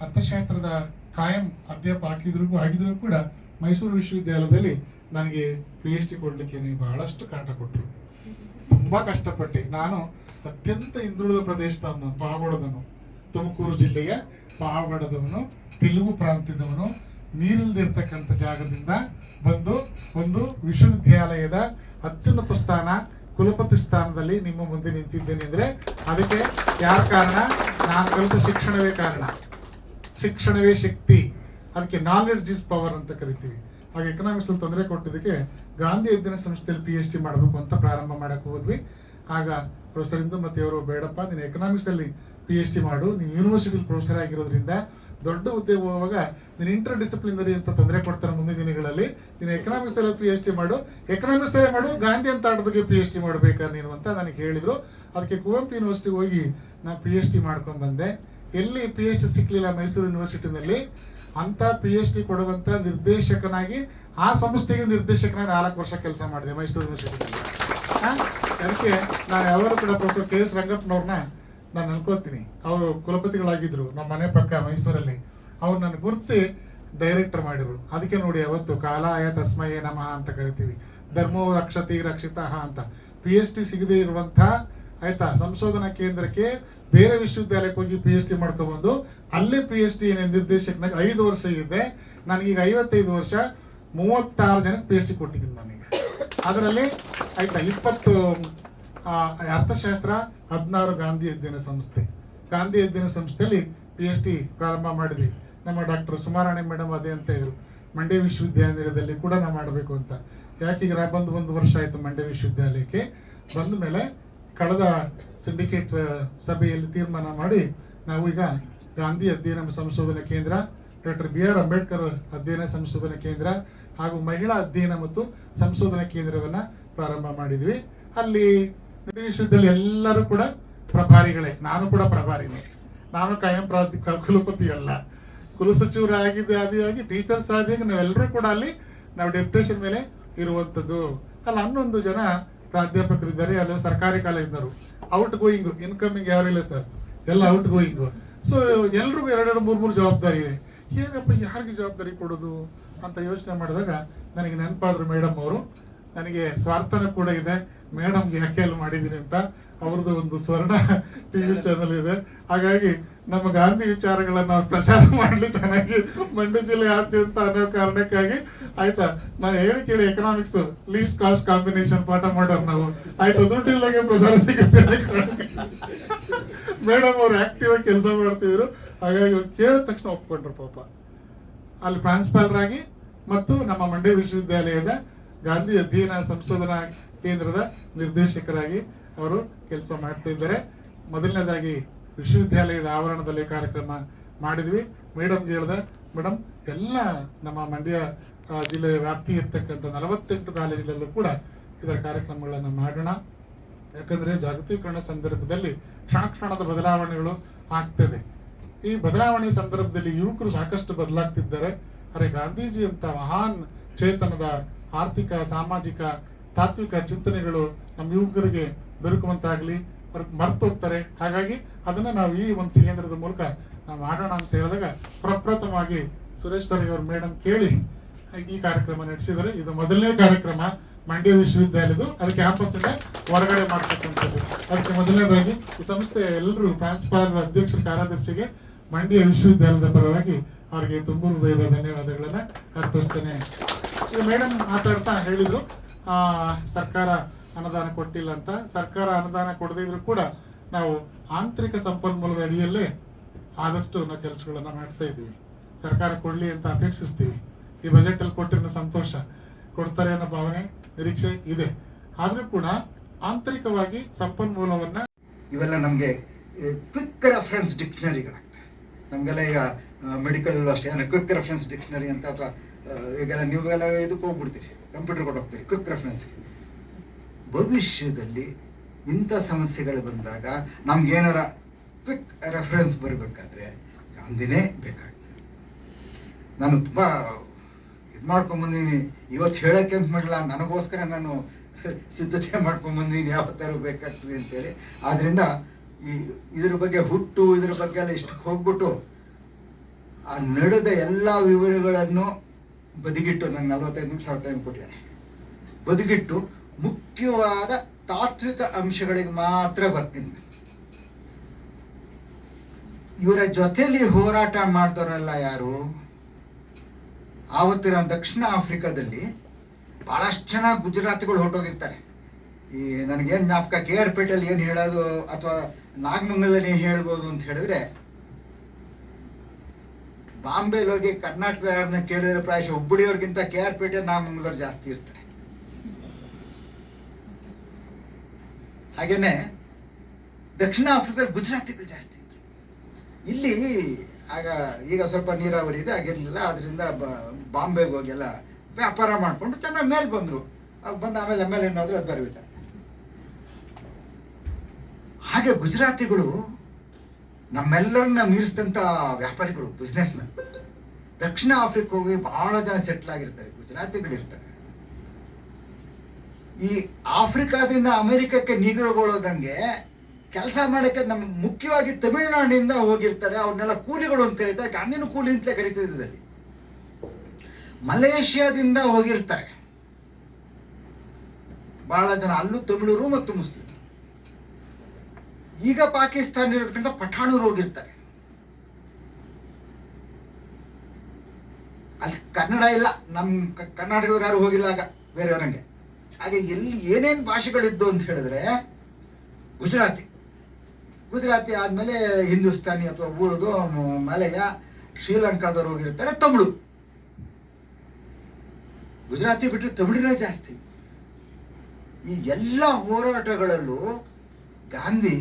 ಅರ್ಥಶಾಸ್ತ್ರದ ಕಾಯಂ ಅಧ್ಯಾಪ ಹಾಕಿದ್ರಿಗೂ ಆಗಿದ್ರು ಕೂಡ ಮೈಸೂರು ವಿಶ್ವವಿದ್ಯಾಲಯದಲ್ಲಿ ನನಗೆ ಪಿ ಎಚ್ ಡಿ ಬಹಳಷ್ಟು ಕಾಟ ಕೊಟ್ಟರು ತುಂಬಾ ಕಷ್ಟಪಟ್ಟೆ. ನಾನು ಅತ್ಯಂತ ಹಿಂದುಳಿದ ಪ್ರದೇಶದವನು, ಪಾವಗಡದವನು. ತುಮಕೂರು ಜಿಲ್ಲೆಯ ಪಾವಗಡದವನು, ತೆಲುಗು ಪ್ರಾಂತ್ಯದವನು. ನೀರಿಲ್ದಿರ್ತಕ್ಕಂಥ ಜಾಗದಿಂದ ಬಂದು ಒಂದು ವಿಶ್ವವಿದ್ಯಾಲಯದ ಅತ್ಯುನ್ನತ ಸ್ಥಾನ, ಕುಲಪತಿ ಸ್ಥಾನದಲ್ಲಿ ನಿಮ್ಮ ಮುಂದೆ ನಿಂತಿದ್ದೇನೆ ಅಂದ್ರೆ ಅದಕ್ಕೆ ಯಾರ ಕಾರಣ? ನಾನು ಕಲಿತ ಶಿಕ್ಷಣವೇ ಕಾರಣ. ಶಿಕ್ಷಣವೇ ಶಕ್ತಿ. ಅದಕ್ಕೆ ನಾಲೆಡ್ಜ್ ಇಸ್ ಪವರ್ ಅಂತ ಕರಿತೀವಿ. ಹಾಗೆ ಎಕನಾಮಿಕ್ಸ್ ತೊಂದರೆ ಕೊಟ್ಟಿದ್ದಕ್ಕೆ ಗಾಂಧಿ ಅಧ್ಯಯನ ಸಂಸ್ಥೆಯಲ್ಲಿ ಪಿ ಎಚ್ ಡಿ ಮಾಡಬೇಕು ಅಂತ ಪ್ರಾರಂಭ ಮಾಡಕ್ ಹೋದ್ವಿ. ಆಗ ಪ್ರೊಫೆಸರ್ ಇಂದು ಮತ್ತೆ ಅವರು ಬೇಡಪ್ಪ, ನೀನು ಎಕನಾಮಿಕ್ಸ್ ಅಲ್ಲಿ ಪಿ ಎಚ್ ಡಿ ಮಾಡು, ನೀನು ಯೂನಿವರ್ಸಿಟಿ ಪ್ರೊಫೆಸರ್ ಆಗಿರೋದ್ರಿಂದ ದೊಡ್ಡ ಹುದ್ದೆ ಹೋಗುವಾಗ ನೀನು ಇಂಟರ್ ಡಿಸಿಪ್ಲಿನರಿ ಅಂತ ತೊಂದರೆ ಕೊಡ್ತಾರೆ ಮುಂದಿನ ದಿನಗಳಲ್ಲಿ. ನೀನು ಎಕನಾಮಿಕ್ಸ್ ಅಲ್ಲಿ ಪಿ ಎಚ್ ಡಿ ಮಾಡು ಎಕನಾಮಿಕ್ಸ್ ಅಲ್ಲೇ ಮಾಡು, ಗಾಂಧಿ ಅಂತ ಆಡ ಬಗ್ಗೆ ಪಿ ಎಚ್ ಡಿ ಮಾಡ್ಬೇಕಾ ನೀನು ಅಂತ ನನಗೆ ಹೇಳಿದರು. ಅದಕ್ಕೆ ಕುವೆಂಪು ಯೂನಿವರ್ಸಿಟಿ ಹೋಗಿ ನಾನು ಪಿ ಎಚ್ ಡಿ ಮಾಡ್ಕೊಂಡು ಬಂದೆ. ಎಲ್ಲಿ ಪಿ ಎಚ್ ಡಿ ಸಿಕ್ಕಲಿಲ್ಲ ಮೈಸೂರು ಯೂನಿವರ್ಸಿಟಿನಲ್ಲಿ ಅಂತ ಪಿ ಎಚ್ ಡಿ ಕೊಡುವಂಥ ನಿರ್ದೇಶಕನಾಗಿ ಆ ಸಂಸ್ಥೆಗೆ ನಿರ್ದೇಶಕನಾಗಿ ನಾಲ್ಕು ವರ್ಷ ಕೆಲಸ ಮಾಡಿದೆ ಮೈಸೂರು ಯೂನಿವರ್ಸಿಟಿನಲ್ಲಿ ಅದಕ್ಕೆ ನಾನು ಯಾವಾಗಲೂ ಕೂಡ ಪ್ರೊಫೆಸರ್ ಕೆ ಎಸ್ ರಂಗಪ್ಪನವ್ರನ್ನ ನಾನು ಅನ್ಕೋತೀನಿ ಅವರು ಕುಲಪತಿಗಳಾಗಿದ್ರು, ನಮ್ಮ ಮನೆ ಪಕ್ಕ ಮೈಸೂರಲ್ಲಿ ಅವ್ರು ನನ್ನ ಗುರುತಿಸಿ ಡೈರೆಕ್ಟರ್ ಮಾಡಿದ್ರು. ಅದಕ್ಕೆ ನೋಡಿ ಅವತ್ತು ಕಾಲಾಯ ತಸ್ಮಯೇ ನಮಃ ಅಂತ ಕರಿತೀವಿ. ಧರ್ಮೋ ರಕ್ಷತಿ ರಕ್ಷಿತ ಅಂತ. ಪಿ ಎಚ್ ಡಿ ಸಿಗದೇ ಇರುವಂತ ಆಯ್ತಾ? ಸಂಶೋಧನಾ ಕೇಂದ್ರಕ್ಕೆ ಬೇರೆ ವಿಶ್ವವಿದ್ಯಾಲಯಕ್ಕೆ ಹೋಗಿ ಪಿ ಎಚ್ ಡಿ ಮಾಡ್ಕೊಬಂದು ಅಲ್ಲೇ ಪಿ ಎಚ್ ಡಿ ನಿರ್ದೇಶಕನಾಗ ಐದು ವರ್ಷ ಇದ್ದೆ ನನಗೀಗ ಐವತ್ತೈದು ವರ್ಷ, ಮೂವತ್ತಾರು ಜನಕ್ಕೆ ಪಿ ಎಚ್ ಡಿ ಕೊಟ್ಟಿದ್ದೀನಿ ನನಗೆ. ಅದರಲ್ಲಿ ಆಯ್ತಾ, ಇಪ್ಪತ್ತು ಅರ್ಥಶಾಸ್ತ್ರ, ಹದಿನಾರು ಗಾಂಧಿ ಅಧ್ಯಯನ ಸಂಸ್ಥೆ. ಗಾಂಧಿ ಅಧ್ಯಯನ ಸಂಸ್ಥೆಯಲ್ಲಿ ಪಿ ಎಚ್ ಡಿ ಪ್ರಾರಂಭ ಮಾಡಿದ್ವಿ. ನಮ್ಮ ಡಾಕ್ಟರ್ ಸುಮಾರಾಣಿ ಮೇಡಮ್ ಅದೇ ಅಂತ ಇದ್ರು. ಮಂಡ್ಯ ವಿಶ್ವವಿದ್ಯಾನಿಲಯದಲ್ಲಿ ಕೂಡ ನಾವು ಮಾಡಬೇಕು ಅಂತ. ಯಾಕೀಗ ಬಂದು ಒಂದು ವರ್ಷ ಆಯಿತು ಮಂಡ್ಯ ವಿಶ್ವವಿದ್ಯಾಲಯಕ್ಕೆ. ಬಂದ ಮೇಲೆ ಕಳೆದ ಸಿಂಡಿಕೇಟ್ ಸಭೆಯಲ್ಲಿ ತೀರ್ಮಾನ ಮಾಡಿ ನಾವು ಈಗ ಗಾಂಧಿ ಅಧ್ಯಯನ ಸಂಶೋಧನಾ ಕೇಂದ್ರ, ಡಾಕ್ಟರ್ ಬಿ ಆರ್ ಅಂಬೇಡ್ಕರ್ ಅಧ್ಯಯನ ಸಂಶೋಧನಾ ಕೇಂದ್ರ ಹಾಗೂ ಮಹಿಳಾ ಅಧ್ಯಯನ ಮತ್ತು ಸಂಶೋಧನಾ ಕೇಂದ್ರವನ್ನ ಪ್ರಾರಂಭ ಮಾಡಿದ್ವಿ. ಅಲ್ಲಿ ವಿಶ್ವದಲ್ಲಿ ಎಲ್ಲರೂ ಕೂಡ ಪ್ರಭಾರಿಗಳೇ. ನಾನು ಕೂಡ ಪ್ರಭಾರಿನೇ. ನಾನು ಕಾಯಂ ಕುಲಪತಿ ಅಲ್ಲ. ಕುಲಸಚಿವರಾಗಿದ್ದು ಆದಿಯಾಗಿ ಟೀಚರ್ಸ್ ಆದಿಯಾಗಿ ನಾವೆಲ್ಲರೂ ಕೂಡ ಅಲ್ಲಿ, ನಾವು ಡೆಪ್ಯುಟೇಷನ್ ಮೇಲೆ ಇರುವಂಥದ್ದು. ಅಲ್ಲಿ ಹನ್ನೊಂದು ಜನ ಪ್ರಾಧ್ಯಾಪಕರಿದ್ದಾರೆ, ಅಲ್ಲಿ ಸರ್ಕಾರಿ ಕಾಲೇಜ್ನವರು. ಔಟ್ ಗೋಯಿಂಗ್ ಇನ್ಕಮಿಂಗ್ ಯಾರಿಲ್ಲ ಸರ್. ಎಲ್ಲ ಔಟ್ ಗೋಯಿಂಗ್ ಸೊ ಎಲ್ರಿಗೂ ಎರಡೆರಡು ಮೂರು ಮೂರು ಜವಾಬ್ದಾರಿ ಇದೆ. ಹೇಗಪ್ಪ ಯಾರಿಗೆ ಜವಾಬ್ದಾರಿ ಕೊಡೋದು ಅಂತ ಯೋಚನೆ ಮಾಡಿದಾಗ ನನಗೆ ನೆನಪಾದ್ರು ಮೇಡಮ್ ಅವರು, ನನಗೆ ಸ್ವಾರ್ಥನ ಕೂಡ ಇದೆ. ಮೇಡಮ್ ಯಾಕೆ ಅಲ್ಲಿ ಮಾಡಿದ್ದೀನಿ ಅಂತ ಅವ್ರದ್ದು ಒಂದು ಸ್ವರ್ಣ ಟಿವಿ ಚಾನಲ್ ಇದೆ. ಹಾಗಾಗಿ ನಮ್ಮ ಗಾಂಧಿ ವಿಚಾರಗಳನ್ನ ಪ್ರಚಾರ ಮಾಡಲು ಚೆನ್ನಾಗಿ. ಮಂಡ್ಯ ಜಿಲ್ಲೆ ಆದ್ಯಂತ ಅನ್ನೋ ಕಾರಣಕ್ಕಾಗಿ. ಆಯ್ತಾ? ನಾನು ಹೇಳಿ ಕೇಳಿ ಎಕನಾಮಿಕ್ಸ್ ಲೀಸ್ಟ್ ಕಾಸ್ಟ್ ಕಾಂಬಿನೇಷನ್ ಪಾಠ ಮಾಡೋರು ನಾವು. ಆಯ್ತಾ? ದುಡ್ಡಿಲ್ಲಗೆ ಪ್ರಚಾರ ಸಿಗುತ್ತೆ ಮೇಡಮ್ ಅವ್ರು ಆಕ್ಟಿವ್ ಆಗಿ ಕೆಲಸ ಮಾಡ್ತಿದ್ರು. ಹಾಗಾಗಿ ಅವ್ರು ಕೇಳಿದ ತಕ್ಷಣ ಒಪ್ಕೊಂಡ್ರು ಪಾಪ. ಅಲ್ಲಿ ಪ್ರಾಂಶುಪಾಲರ್ ಆಗಿ ಮತ್ತು ನಮ್ಮ ಮಂಡ್ಯ ವಿಶ್ವವಿದ್ಯಾಲಯದ ಗಾಂಧಿ ಅಧ್ಯಯನ ಸಂಶೋಧನಾ ಕೇಂದ್ರದ ನಿರ್ದೇಶಕರಾಗಿ ಅವರು ಕೆಲಸ ಮಾಡ್ತಾ ಇದ್ದಾರೆ. ಮೊದಲನೇದಾಗಿ ವಿಶ್ವವಿದ್ಯಾಲಯದ ಆವರಣದಲ್ಲಿ ಕಾರ್ಯಕ್ರಮ ಮಾಡಿದ್ವಿ. ಮೇಡಮ್ ಹೇಳ್ದೆ ಮೇಡಮ್ ಎಲ್ಲ ನಮ್ಮ ಮಂಡ್ಯ ಜಿಲ್ಲೆಯ ವ್ಯಾಪ್ತಿ ಇರ್ತಕ್ಕಂಥ ನಲವತ್ತೆಂಟು ಕಾಲೇಜುಗಳಲ್ಲೂ ಕೂಡ ಇದರ ಕಾರ್ಯಕ್ರಮಗಳನ್ನು ಮಾಡೋಣ. ಯಾಕಂದ್ರೆ ಜಾಗತೀಕರಣ ಸಂದರ್ಭದಲ್ಲಿ ಕ್ಷಣ ಕ್ಷಣದ ಬದಲಾವಣೆಗಳು ಆಗ್ತದೆ. ಈ ಬದಲಾವಣೆ ಸಂದರ್ಭದಲ್ಲಿ ಯುವಕರು ಸಾಕಷ್ಟು ಬದಲಾಗ್ತಿದ್ದಾರೆ. ಅರೆ ಗಾಂಧೀಜಿ ಅಂತ ಮಹಾನ್ ಚೇತನದ ಆರ್ಥಿಕ, ಸಾಮಾಜಿಕ, ತಾತ್ವಿಕ ಚಿಂತನೆಗಳು ನಮ್ಮ ಯುವಕರಿಗೆ ದೊರಕುವಂತಾಗ್ಲಿ ಅವ್ರ ಮರ್ತು ಹೋಗ್ತಾರೆ ಹಾಗಾಗಿ ಅದನ್ನ ನಾವು ಈ ಒಂದು ಕೇಂದ್ರದ ಮೂಲಕ ನಾವು ಮಾಡೋಣ ಅಂತ ಹೇಳಿದಾಗ ಪ್ರಪ್ರಥಮವಾಗಿ ಸುರೇಶ್ ಸರ್ ಅವ್ರ ಮೇಡಮ್ ಕೇಳಿ ಈ ಕಾರ್ಯಕ್ರಮ ನಡೆಸಿದರೆ ಇದು ಮೊದಲನೇ ಕಾರ್ಯಕ್ರಮ ಮಂಡ್ಯ ವಿಶ್ವವಿದ್ಯಾಲಯದ್ದು. ಅದು ಕ್ಯಾಂಪಸ್ ಇಂದ ಹೊರಗಡೆ ಮಾಡ್ತಕ್ಕಂಥದ್ದು. ಅದಕ್ಕೆ ಮೊದಲನೇದಾಗಿ ಈ ಸಂಸ್ಥೆಯ ಎಲ್ಲರೂ ಪ್ರಾಂಶುಪಾಲರ ಅಧ್ಯಕ್ಷ ಕಾರ್ಯದರ್ಶಿಗೆ ಮಂಡ್ಯ ವಿಶ್ವವಿದ್ಯಾಲಯದ ಪರವಾಗಿ ಅವರಿಗೆ ತುಂಬ ಹೃದಯದ ಧನ್ಯವಾದಗಳನ್ನ ಅರ್ಪಿಸ್ತೇನೆ. ಮೇಡಮ್ ಮಾತಾಡ್ತಾ ಹೇಳಿದ್ರು, ಆ, ಸರ್ಕಾರ ಅನುದಾನ ಕೊಟ್ಟಿಲ್ಲ ಅಂತ ಸರ್ಕಾರ ಅನುದಾನ ಕೊಡದೇ ಇದ್ರು ಕೂಡ ನಾವು ಆಂತರಿಕ ಸಂಪನ್ಮೂಲದ ಅಡಿಯಲ್ಲೇ ಆದಷ್ಟು ನಾವು ಕೆಲಸಗಳನ್ನು ಮಾಡ್ತಾ ಇದ್ದೀವಿ. ಸರ್ಕಾರ ಕೊಡ್ಲಿ ಅಂತ ಅಪೇಕ್ಷಿಸ್ತೀವಿ. ಈ ಬಜೆಟ್ ಅಲ್ಲಿ ಕೊಟ್ಟಿರೋ ಸಂತೋಷ. ಕೊಡ್ತಾರೆ ಅನ್ನೋ ಭಾವನೆ, ನಿರೀಕ್ಷೆ ಇದೆ. ಆದರೂ ಕೂಡ ಆಂತರಿಕವಾಗಿ ಸಂಪನ್ಮೂಲವನ್ನ ಇವೆಲ್ಲ ನಮಗೆ ಕ್ವಿಕ್ ರೆಫರೆನ್ಸ್ ಡಿಕ್ಷನರಿಗಳಾಗ್ತವೆ ನಮಗೆಲ್ಲ ಈಗ ಮೆಡಿಕಲ್ ಅಷ್ಟೇ? ಅಂದರೆ ಕ್ವಿಕ್ ರೆಫರೆನ್ಸ್ ಡಿಕ್ಷನರಿ ಅಂತ ಅಥವಾ ಈಗೆಲ್ಲ ನೀವೆಲ್ಲ ಇದಕ್ಕೆ ಹೋಗ್ಬಿಡ್ತೀರಿ. ಕಂಪ್ಯೂಟರ್ ಕೊಟ್ಟು ಹೋಗ್ತೀರಿ. ಕ್ವಿಕ್ ರೆಫರೆನ್ಸ್ ಭವಿಷ್ಯದಲ್ಲಿ ಇಂಥ ಸಮಸ್ಯೆಗಳು ಬಂದಾಗ ನಮ್ಗೇನಾರ ಕ್ವಿಕ್ ರೆಫರೆನ್ಸ್ ಬರಬೇಕಾದ್ರೆ ಗಾಂಧಿನೇ ಬೇಕಾಗ್ತದೆ. ನಾನು ತುಂಬ ಇದು ಮಾಡ್ಕೊಂಬಂದಿನಿ ಇವತ್ತು ಹೇಳೋಕ್ಕೆ ಅಂತ ಮಾಡಲ್ಲ ನನಗೋಸ್ಕರ ನಾನು ಸಿದ್ಧತೆ ಮಾಡ್ಕೊಂಬಂದಿನಿ ಯಾವತ್ತಾರು ಬೇಕಾಗ್ತದೆ ಅಂತೇಳಿ. ಆದ್ದರಿಂದ ಈ ಇದ್ರ ಬಗ್ಗೆ ಹುಟ್ಟು, ಇದ್ರ ಬಗ್ಗೆ ಎಲ್ಲ ಇಷ್ಟಕ್ಕೆ ಹೋಗ್ಬಿಟ್ಟು ಆ ನಡೆದ ಎಲ್ಲ ವಿವರಗಳನ್ನು ಬದಿಗಿಟ್ಟು, ನಂಗೆ ನಲ್ವತ್ತೈದು ನಿಮಿಷ ಟೈಮ್ ಕೊಟ್ಟಿದ್ದಾರೆ. ಬದಿಗಿಟ್ಟು ಮುಖ್ಯವಾದ ತಾತ್ವಿಕ ಅಂಶಗಳಿಗೆ ಮಾತ್ರ ಬರ್ತಿದ್ವಿ. ಇವರ ಜೊತೆಯಲ್ಲಿ ಹೋರಾಟ ಮಾಡಿದವರೆಲ್ಲ ಯಾರು? ಆವತ್ತಿನ ದಕ್ಷಿಣ ಆಫ್ರಿಕಾದಲ್ಲಿ ಬಹಳಷ್ಟು ಜನ ಗುಜರಾತಿಗಳು ಹೊರಟೋಗಿರ್ತಾರೆ. ಈ ನನಗೇನು ಜ್ಞಾಪಕ, ಕೆ ಆರ್ ಪೇಟೆಯಲ್ಲಿ ಏನು ಹೇಳೋದು ಅಥವಾ ನಾಗಮಂಗಲದಲ್ಲಿ ಏನು ಹೇಳ್ಬೋದು ಅಂತ ಹೇಳಿದ್ರೆ, ಬಾಂಬೆಲಿ ಹೋಗಿ ಕರ್ನಾಟಕದ ಕೇಳಿದ್ರೆ ಪ್ರಾಯಶಃ ಹುಬ್ಬಳ್ಳಿಯವ್ರಿಗಿಂತ ಕೆ ಆರ್ ಪೇಟೆ ನಾಗಮಂಗಲವ್ರು ಜಾಸ್ತಿ ಇರ್ತಾರೆ. ಹಾಗೇನೆ ದಕ್ಷಿಣ ಆಫ್ರಿಕಾದಲ್ಲಿ ಗುಜರಾತಿಗಳು ಜಾಸ್ತಿ ಇದ್ರು. ಇಲ್ಲಿ ಆಗ ಈಗ ಸ್ವಲ್ಪ ನೀರಾವರಿ ಇದೆ ಆಗಿರಲಿಲ್ಲ ಅದರಿಂದ ಬಾಂಬೆಗೆ ಹೋಗಿ ಎಲ್ಲ ವ್ಯಾಪಾರ ಮಾಡಿಕೊಂಡು ಚೆನ್ನಾಗಿ ಮೇಲೆ ಬಂದರು. ಬಂದ ಆಮೇಲೆ ಎಂ ಎಲ್ ಏನಾದ್ರು ಅದು ಹಾಗೆ ಗುಜರಾತಿಗಳು ನಮ್ಮೆಲ್ಲರನ್ನ ಮೀರಿಸಿದಂಥ ವ್ಯಾಪಾರಿಗಳು ಬಿಸ್ನೆಸ್ ಮ್ಯಾನ್ ದಕ್ಷಿಣ ಆಫ್ರಿಕಾ ಹೋಗಿ ಬಹಳ ಜನ ಸೆಟ್ಲ್ ಆಗಿರ್ತಾರೆ. ಗುಜರಾತಿಗಳು ಇರ್ತಾರೆ ಈ ಆಫ್ರಿಕಾದಿಂದ ಅಮೆರಿಕಕ್ಕೆ ನೀಗ್ರಗೊಳ್ಳೋದಂಗೆ ಕೆಲಸ ಮಾಡಕ್ಕೆ ನಮ್ಮ ಮುಖ್ಯವಾಗಿ ತಮಿಳುನಾಡಿನಿಂದ ಹೋಗಿರ್ತಾರೆ. ಅವ್ರನ್ನೆಲ್ಲ ಕೂಲಿಗಳು ಅಂತ ಕರೀತಾರೆ. ಗಾಂಧಿನೂ ಕೂಲಿ ಅಂತಲೇ ಕರೀತಿದ್ದಲ್ಲಿ ಮಲೇಷ್ಯಾದಿಂದ ಹೋಗಿರ್ತಾರೆ. ಬಹಳ ಜನ ಅಲ್ಲೂ ತಮಿಳರು ಮತ್ತು ಮುಸ್ಲಿಂ ಈಗ ಪಾಕಿಸ್ತಾನ ಇರೋದ್ರಿಂದ ಪಠಾಣರು ಹೋಗಿರ್ತಾರೆ. ಅಲ್ಲಿ ಕನ್ನಡ ಇಲ್ಲ. ನಮ್ಮ ಕರ್ನಾಟಕದವ್ರು ಯಾರು ಹೋಗಿಲ್ಲ ಆಗ ಬೇರೆಯವರಂಗೆ. ಹಾಗೆ ಎಲ್ಲಿ ಏನೇನು ಭಾಷೆಗಳಿದ್ದು ಅಂತ ಹೇಳಿದ್ರೆ ಗುಜರಾತಿ. ಗುಜರಾತಿ ಆದಮೇಲೆ ಹಿಂದೂಸ್ತಾನಿ ಅಥವಾ ಊರದು ಮಲಯ ಶ್ರೀಲಂಕಾದವ್ರು ಹೋಗಿರ್ತಾರೆ, ತಮಿಳು. ಗುಜರಾತಿ ಬಿಟ್ಟರೆ ತಮಿಳಿನೇ ಜಾಸ್ತಿ. ಈ ಎಲ್ಲ ಹೋರಾಟಗಳಲ್ಲೂ ಗಾಂಧಿ